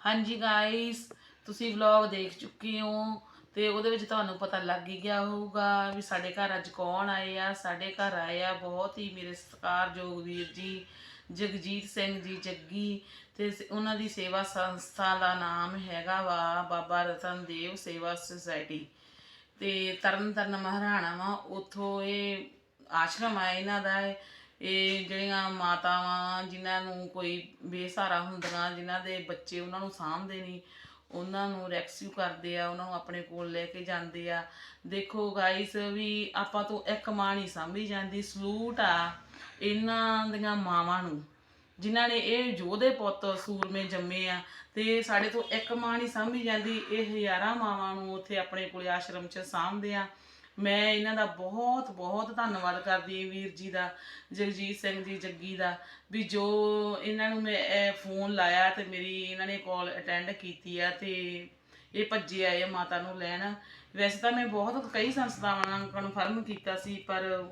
ਹਾਂਜੀ ਗਾਇਸ ਤੁਸੀਂ ਵਲੌਗ ਦੇਖ ਚੁੱਕੇ ਹੋ। ਤੇ ਉਹਦੇ ਵਿੱਚ ਤੁਹਾਨੂੰ ਪਤਾ ਲੱਗ ਹੀ ਗਿਆ ਹੋਊਗਾ ਵੀ ਸਾਡੇ ਘਰ ਅੱਜ ਕੌਣ ਆਏ ਆ, ਸਾਡੇ ਘਰ ਆਏ ਆ ਬਹੁਤ ਹੀ ਮੇਰੇ ਸਤਿਕਾਰਯੋਗ ਵੀਰ ਜੀ, ਜਗਜੀਤ ਸਿੰਘ ਜੀ ਜੱਗੀ ਤੇ ਉਹਨਾਂ ਦੀ ਸੇਵਾ ਸੰਸਥਾ ਦਾ ਨਾਮ ਹੈਗਾ ਵਾ ਬਾਬਾ ਰਤਨ ਦੇਵ ਸੇਵਾ ਸੁਸਾਇਟੀ। ਤੇ ਤਰਨ ਤਰਨ ਮਹਾਰਾਣਾ ਵਾ, ਉਥੋਂ ਇਹ ਆਸ਼ਰਮ ਆ ਇਹਨਾਂ ਦਾ, ਇਹ ਇਹ ਜਿਹੜੀਆਂ ਮਾਤਾਵਾਂ ਜਿਨ੍ਹਾਂ ਨੂੰ ਕੋਈ ਬੇਸਹਾਰਾ ਹੁੰਦੀਆਂ, ਜਿਨ੍ਹਾਂ ਦੇ ਬੱਚੇ ਉਹਨਾਂ ਨੂੰ ਸਾਂਭਦੇ ਨਹੀਂ ਉਹਨਾਂ ਨੂੰ ਰੈਸਕਿਊ ਕਰਦੇ ਆ, ਉਹਨਾਂ ਨੂੰ ਆਪਣੇ ਕੋਲ ਲੈ ਕੇ ਜਾਂਦੇ ਆ। ਦੇਖੋ ਗਾਇਸ ਵੀ ਆਪਾਂ ਤੋਂ ਇੱਕ ਮਾਂ ਨਹੀਂ ਸਾਂਭੀ ਜਾਂਦੀ, ਸਲੂਟ ਆ ਇਹਨਾਂ ਦੀਆਂ ਮਾਵਾਂ ਨੂੰ, ਜਿਨ੍ਹਾਂ ਨੇ ਇਹ ਯੋਧੇ ਪੁੱਤ ਸੂਰਮੇ ਜੰਮੇ ਆ ਤੇ ਸਾਡੇ ਤੋਂ ਇੱਕ ਮਾਂ ਨਹੀਂ ਸਾਂਭੀ ਜਾਂਦੀ, ਇਹ ਹਜ਼ਾਰਾਂ ਮਾਵਾਂ ਨੂੰ ਉੱਥੇ ਆਪਣੇ ਕੋਲ ਆਸ਼ਰਮ 'ਚ ਸਾਂਭਦੇ ਆ। ਮੈਂ ਇਹਨਾਂ ਦਾ ਬਹੁਤ ਬਹੁਤ ਧੰਨਵਾਦ ਕਰਦੀ ਹਾਂ ਵੀਰ ਜੀ ਦਾ, ਜਗਜੀਤ ਸਿੰਘ ਜੀ, ਜੱਗੀ ਦਾ, ਵੀ ਜੋ ਇਹਨਾਂ ਨੂੰ ਮੈਂ ਫੋਨ ਲਾਇਆ ਤੇ ਮੇਰੀ ਇਹਨਾਂ ਨੇ ਕਾਲ ਅਟੈਂਡ ਕੀਤੀ ਆ ਤੇ ਇਹ ਭੱਜੇ ਆਏ ਆ ਮਾਤਾ ਨੂੰ ਲੈਣ। ਵੈਸੇ ਤਾਂ ਮੈਂ ਬਹੁਤ ਕਈ ਸੰਸਥਾਵਾਂ ਨਾਲ ਕਨਫਰਮ ਕੀਤਾ ਸੀ, ਪਰ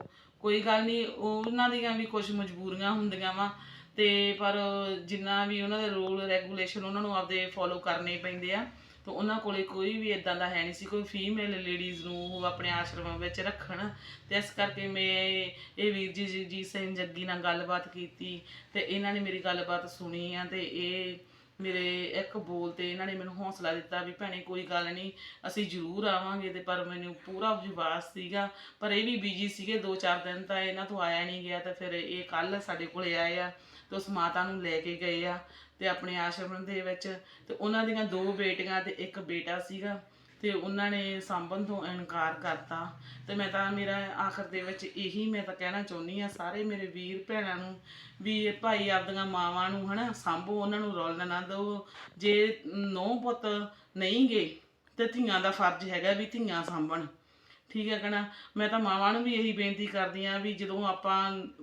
ਕੋਈ ਗੱਲ ਨਹੀਂ, ਉਹਨਾਂ ਦੀਆਂ ਵੀ ਕੁਝ ਮਜਬੂਰੀਆਂ ਹੁੰਦੀਆਂ ਵਾ ਤੇ ਪਰ ਜਿੰਨਾ ਵੀ ਉਹਨਾਂ ਦੇ ਰੂਲ ਰੈਗੂਲੇਸ਼ਨ ਉਹਨਾਂ ਨੂੰ ਆਪਦੇ ਫੋਲੋ ਕਰਨੇ ਪੈਂਦੇ ਆ। ਤੇ ਉਹਨਾਂ ਕੋਲੇ ਕੋਈ ਵੀ ਇਦਾਂ ਦਾ ਹੈ ਨਹੀਂ ਸੀ, ਕੋਈ ਫੀਮੇਲ ਲੇਡੀਜ਼ ਨੂੰ ਉਹ ਆਪਣੇ ਆਸ਼ਰਮ ਵਿੱਚ ਰੱਖਣ। ਤੇ ਇਸ ਕਰਕੇ ਮੈਂ ਇਹ ਵੀਰ ਜੀ ਜੀ ਸਿੰਘ ਜੱਗੀ ਨਾਲ ਗੱਲਬਾਤ ਕੀਤੀ ਤੇ ਇਹਨਾਂ ਨੇ ਮੇਰੀ ਗੱਲਬਾਤ ਸੁਣੀ ਆ ਤੇ ਇਹ ਮੇਰੇ ਇੱਕ ਬੋਲ ਤੇ ਇਹਨਾਂ ਨੇ ਮੈਨੂੰ ਹੌਸਲਾ ਦਿੱਤਾ ਵੀ ਭੈਣੇ ਕੋਈ ਗੱਲ ਨਹੀਂ, ਅਸੀਂ ਜ਼ਰੂਰ ਆਵਾਂਗੇ ਤੇ ਪਰ ਮੈਨੂੰ ਪੂਰਾ ਵਿਸ਼ਵਾਸ ਸੀਗਾ। ਪਰ ਇਹ ਵੀ ਬਿਜ਼ੀ ਸੀਗੇ 2-4 ਦਿਨ ਤਾਂ ਇਹਨਾਂ ਤੋਂ ਆਇਆ ਨਹੀਂ ਗਿਆ ਤੇ ਫਿਰ ਇਹ ਕੱਲ ਸਾਡੇ ਕੋਲੇ ਆਏ ਆ ਤੇ ਉਸ ਮਾਤਾ ਨੂੰ ਲੈ ਕੇ ਗਏ ਆ। ਤੇ ਆਪਣੇ ਆਸ਼ਰਮ ਦੇ ਵਿੱਚ ਤੇ ਉਹਨਾਂ ਦੀਆਂ ਦੋ ਬੇਟੀਆਂ ਤੇ ਇੱਕ ਬੇਟਾ ਸੀਗਾ ਤੇ ਉਹਨਾਂ ਨੇ ਸਾਂਭਣ ਤੋਂ ਇਨਕਾਰ ਕਰਤਾ। ਤੇ ਮੈਂ ਤਾਂ ਮੇਰਾ ਆਖਰ ਦੇ ਵਿੱਚ ਇਹੀ ਮੈਂ ਤਾਂ ਕਹਿਣਾ ਚਾਹੁੰਦੀ ਆ ਸਾਰੇ ਮੇਰੇ ਵੀਰ ਭੈਣਾਂ ਨੂੰ ਵੀ ਭਾਈ ਆਪਦੀਆਂ ਮਾਵਾਂ ਨੂੰ ਹਨਾ ਸਾਂਭੋ, ਉਹਨਾਂ ਨੂੰ ਰੋਲਣ ਨਾ ਦਿਓ। ਜੇ ਨੌ ਪੁੱਤ ਨਹੀਂ ਗਏ ਤੇ ਧੀਆਂ ਦਾ ਫਰਜ਼ ਹੈਗਾ ਵੀ ਧੀਆਂ ਸਾਂਭਣ। ਠੀਕ ਹੈ ਕਹਣਾ ਮੈਂ ਤਾਂ ਮਾਵਾਂ ਨੂੰ ਵੀ ਇਹੀ ਬੇਨਤੀ ਕਰਦੀ ਆ ਵੀ ਜਦੋਂ ਆਪਾਂ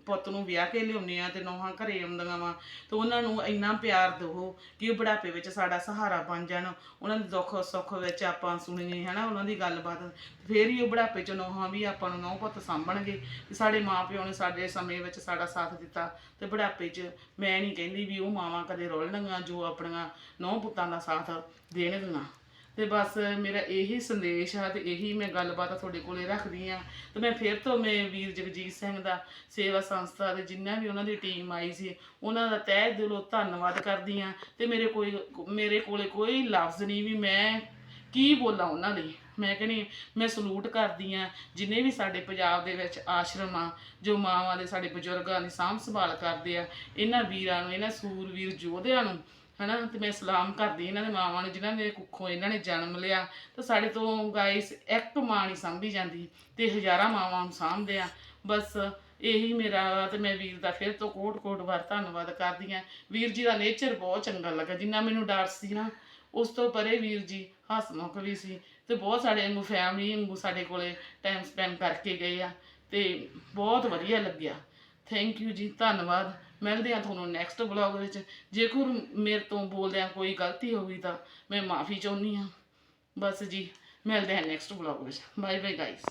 ਪੁੱਤ ਨੂੰ ਵਿਆਹ ਕੇ ਲਿਆਉਂਦੇ ਆ ਤੇ ਨੌਹਾਂ ਘਰੇ ਆਉਂਦੀਆਂ ਵਾ, ਤਾਂ ਉਹਨਾਂ ਨੂੰ ਇੰਨਾ ਪਿਆਰ ਦਿਓ ਕਿ ਉਹ ਬੁਢਾਪੇ ਵਿੱਚ ਸਾਡਾ ਸਹਾਰਾ ਬਣ ਜਾਣ। ਉਹਨਾਂ ਦੇ ਦੁੱਖ ਸੁੱਖ ਵਿੱਚ ਆਪਾਂ ਸੁਣੀਏ, ਹਨਾ, ਉਹਨਾਂ ਦੀ ਗੱਲਬਾਤ। ਫੇਰ ਹੀ ਉਹ ਬੁਢਾਪੇ ਚ ਨੌਹਾਂ ਵੀ ਆਪਾਂ ਨੂੰ ਨੌ ਪੁੱਤ ਸਾਂਭਣਗੇ। ਤੇ ਸਾਡੇ ਮਾਪਿਓ ਨੇ ਸਾਡੇ ਸਮੇਂ ਵਿੱਚ ਸਾਡਾ ਸਾਥ ਦਿੱਤਾ ਤੇ ਬੁਢਾਪੇ 'ਚ ਮੈਂ ਨਹੀਂ ਕਹਿੰਦੀ ਵੀ ਉਹ ਮਾਵਾਂ ਕਦੇ ਰੋਲਣਗੀਆਂ ਜੋ ਆਪਣੀਆਂ ਨੌ ਪੁੱਤਾਂ ਦਾ ਸਾਥ ਦੇਣਗੀਆਂ। ਤੇ ਬਸ ਮੇਰਾ ਇਹੀ ਸੰਦੇਸ਼ ਆ ਤੇ ਇਹੀ ਮੈਂ ਗੱਲਬਾਤ ਤੁਹਾਡੇ ਕੋਲੇ ਰੱਖਦੀ ਆ। ਤੇ ਮੈਂ ਫਿਰ ਤੋਂ ਮੈਂ ਵੀਰ ਜਗਜੀਤ ਸਿੰਘ ਦਾ ਸੇਵਾ ਸੰਸਥਾ ਦੇ ਜਿੰਨਾ ਵੀ ਉਹਨਾਂ ਦੀ ਟੀਮ ਆਈ ਸੀ, ਉਹਨਾਂ ਦਾ ਤਹਿ ਦਿਲੋਂ ਧੰਨਵਾਦ ਕਰਦੀ ਆ ਤੇ ਮੇਰੇ ਕੋਈ, ਮੇਰੇ ਕੋਲੇ ਕੋਈ ਲਫ਼ਜ਼ ਨਹੀਂ ਵੀ ਮੈਂ ਕੀ ਬੋਲਾਂ ਉਹਨਾਂ ਲਈ। ਮੈਂ ਕਹਿੰਦੀ ਮੈਂ ਸਲੂਟ ਕਰਦੀ ਆ ਜਿੰਨੇ ਵੀ ਸਾਡੇ ਪੰਜਾਬ ਦੇ ਵਿੱਚ ਆਸ਼ਰਮ ਆ, ਜੋ ਮਾਵਾਂ ਦੇ ਸਾਡੇ ਬਜ਼ੁਰਗਾਂ ਦੀ ਸਾਂਭ ਸੰਭਾਲ ਕਰਦੇ ਆ, ਇਹਨਾਂ ਵੀਰਾਂ ਨੂੰ, ਇਹਨਾਂ ਸੂਰਵੀਰ ਯੋਧਿਆਂ ਨੂੰ ਹਨਾ? ਤੇ ਮੈਂ ਸਲਾਮ ਕਰਦੀ ਇਹਨਾਂ ਦੇ ਮਾਵਾਂ ਨੂੰ, ਜਿਨ੍ਹਾਂ ਦੇ ਕੁੱਖੋਂ ਇਹਨਾਂ ਨੇ ਜਨਮ ਲਿਆ। ਤਾਂ ਸਾਡੇ ਤੋਂ ਗਾਇਸ ਇੱਕ ਮਾਂ ਨਹੀਂ ਸਾਂਭੀ ਜਾਂਦੀ ਤੇ ਹਜ਼ਾਰਾਂ ਮਾਵਾਂ ਨੂੰ ਸਾਂਭਦੇ ਆ। ਬਸ ਇਹੀ ਮੇਰਾ ਤੇ ਮੈਂ ਵੀਰ ਦਾ ਫਿਰ ਤੋਂ ਕੋਟ ਕੋਟ ਵਾਰ ਧੰਨਵਾਦ ਕਰਦੀ ਆ। ਵੀਰ ਜੀ ਦਾ ਨੇਚਰ ਬਹੁਤ ਚੰਗਾ ਲੱਗਾ, ਜਿੰਨਾ ਮੈਨੂੰ ਡਰ ਸੀ ਨਾ, ਉਸ ਤੋਂ ਪਰੇ ਵੀਰ ਜੀ ਹਸਮੁਖ ਵੀ ਸੀ ਤੇ ਬਹੁਤ ਸਾਡੇ ਵਾਂਗੂ ਫੈਮਿਲੀ ਵਾਂਗੂ ਸਾਡੇ ਕੋਲੇ ਟਾਈਮ ਸਪੈਂਡ ਕਰਕੇ ਗਏ ਆ ਤੇ ਬਹੁਤ ਵਧੀਆ ਲੱਗਿਆ। ਥੈਂਕ ਯੂ ਜੀ, ਧੰਨਵਾਦ। ਮਿਲਦੇ ਆ ਤੁਹਾਨੂੰ ਨੈਕਸਟ ਵਲੌਗ ਵਿੱਚ ਜੇਕਰ ਮੇਰੇ ਤੋਂ ਬੋਲਦਿਆਂ ਕੋਈ ਗਲਤੀ ਹੋ ਗਈ ਤਾਂ ਮੈਂ ਮਾਫੀ ਚਾਹੁੰਦੀ ਆ ਬਸ ਜੀ, ਮਿਲਦੇ ਆ ਨੈਕਸਟ ਵਲੌਗ ਵਿੱਚ। Bye bye guys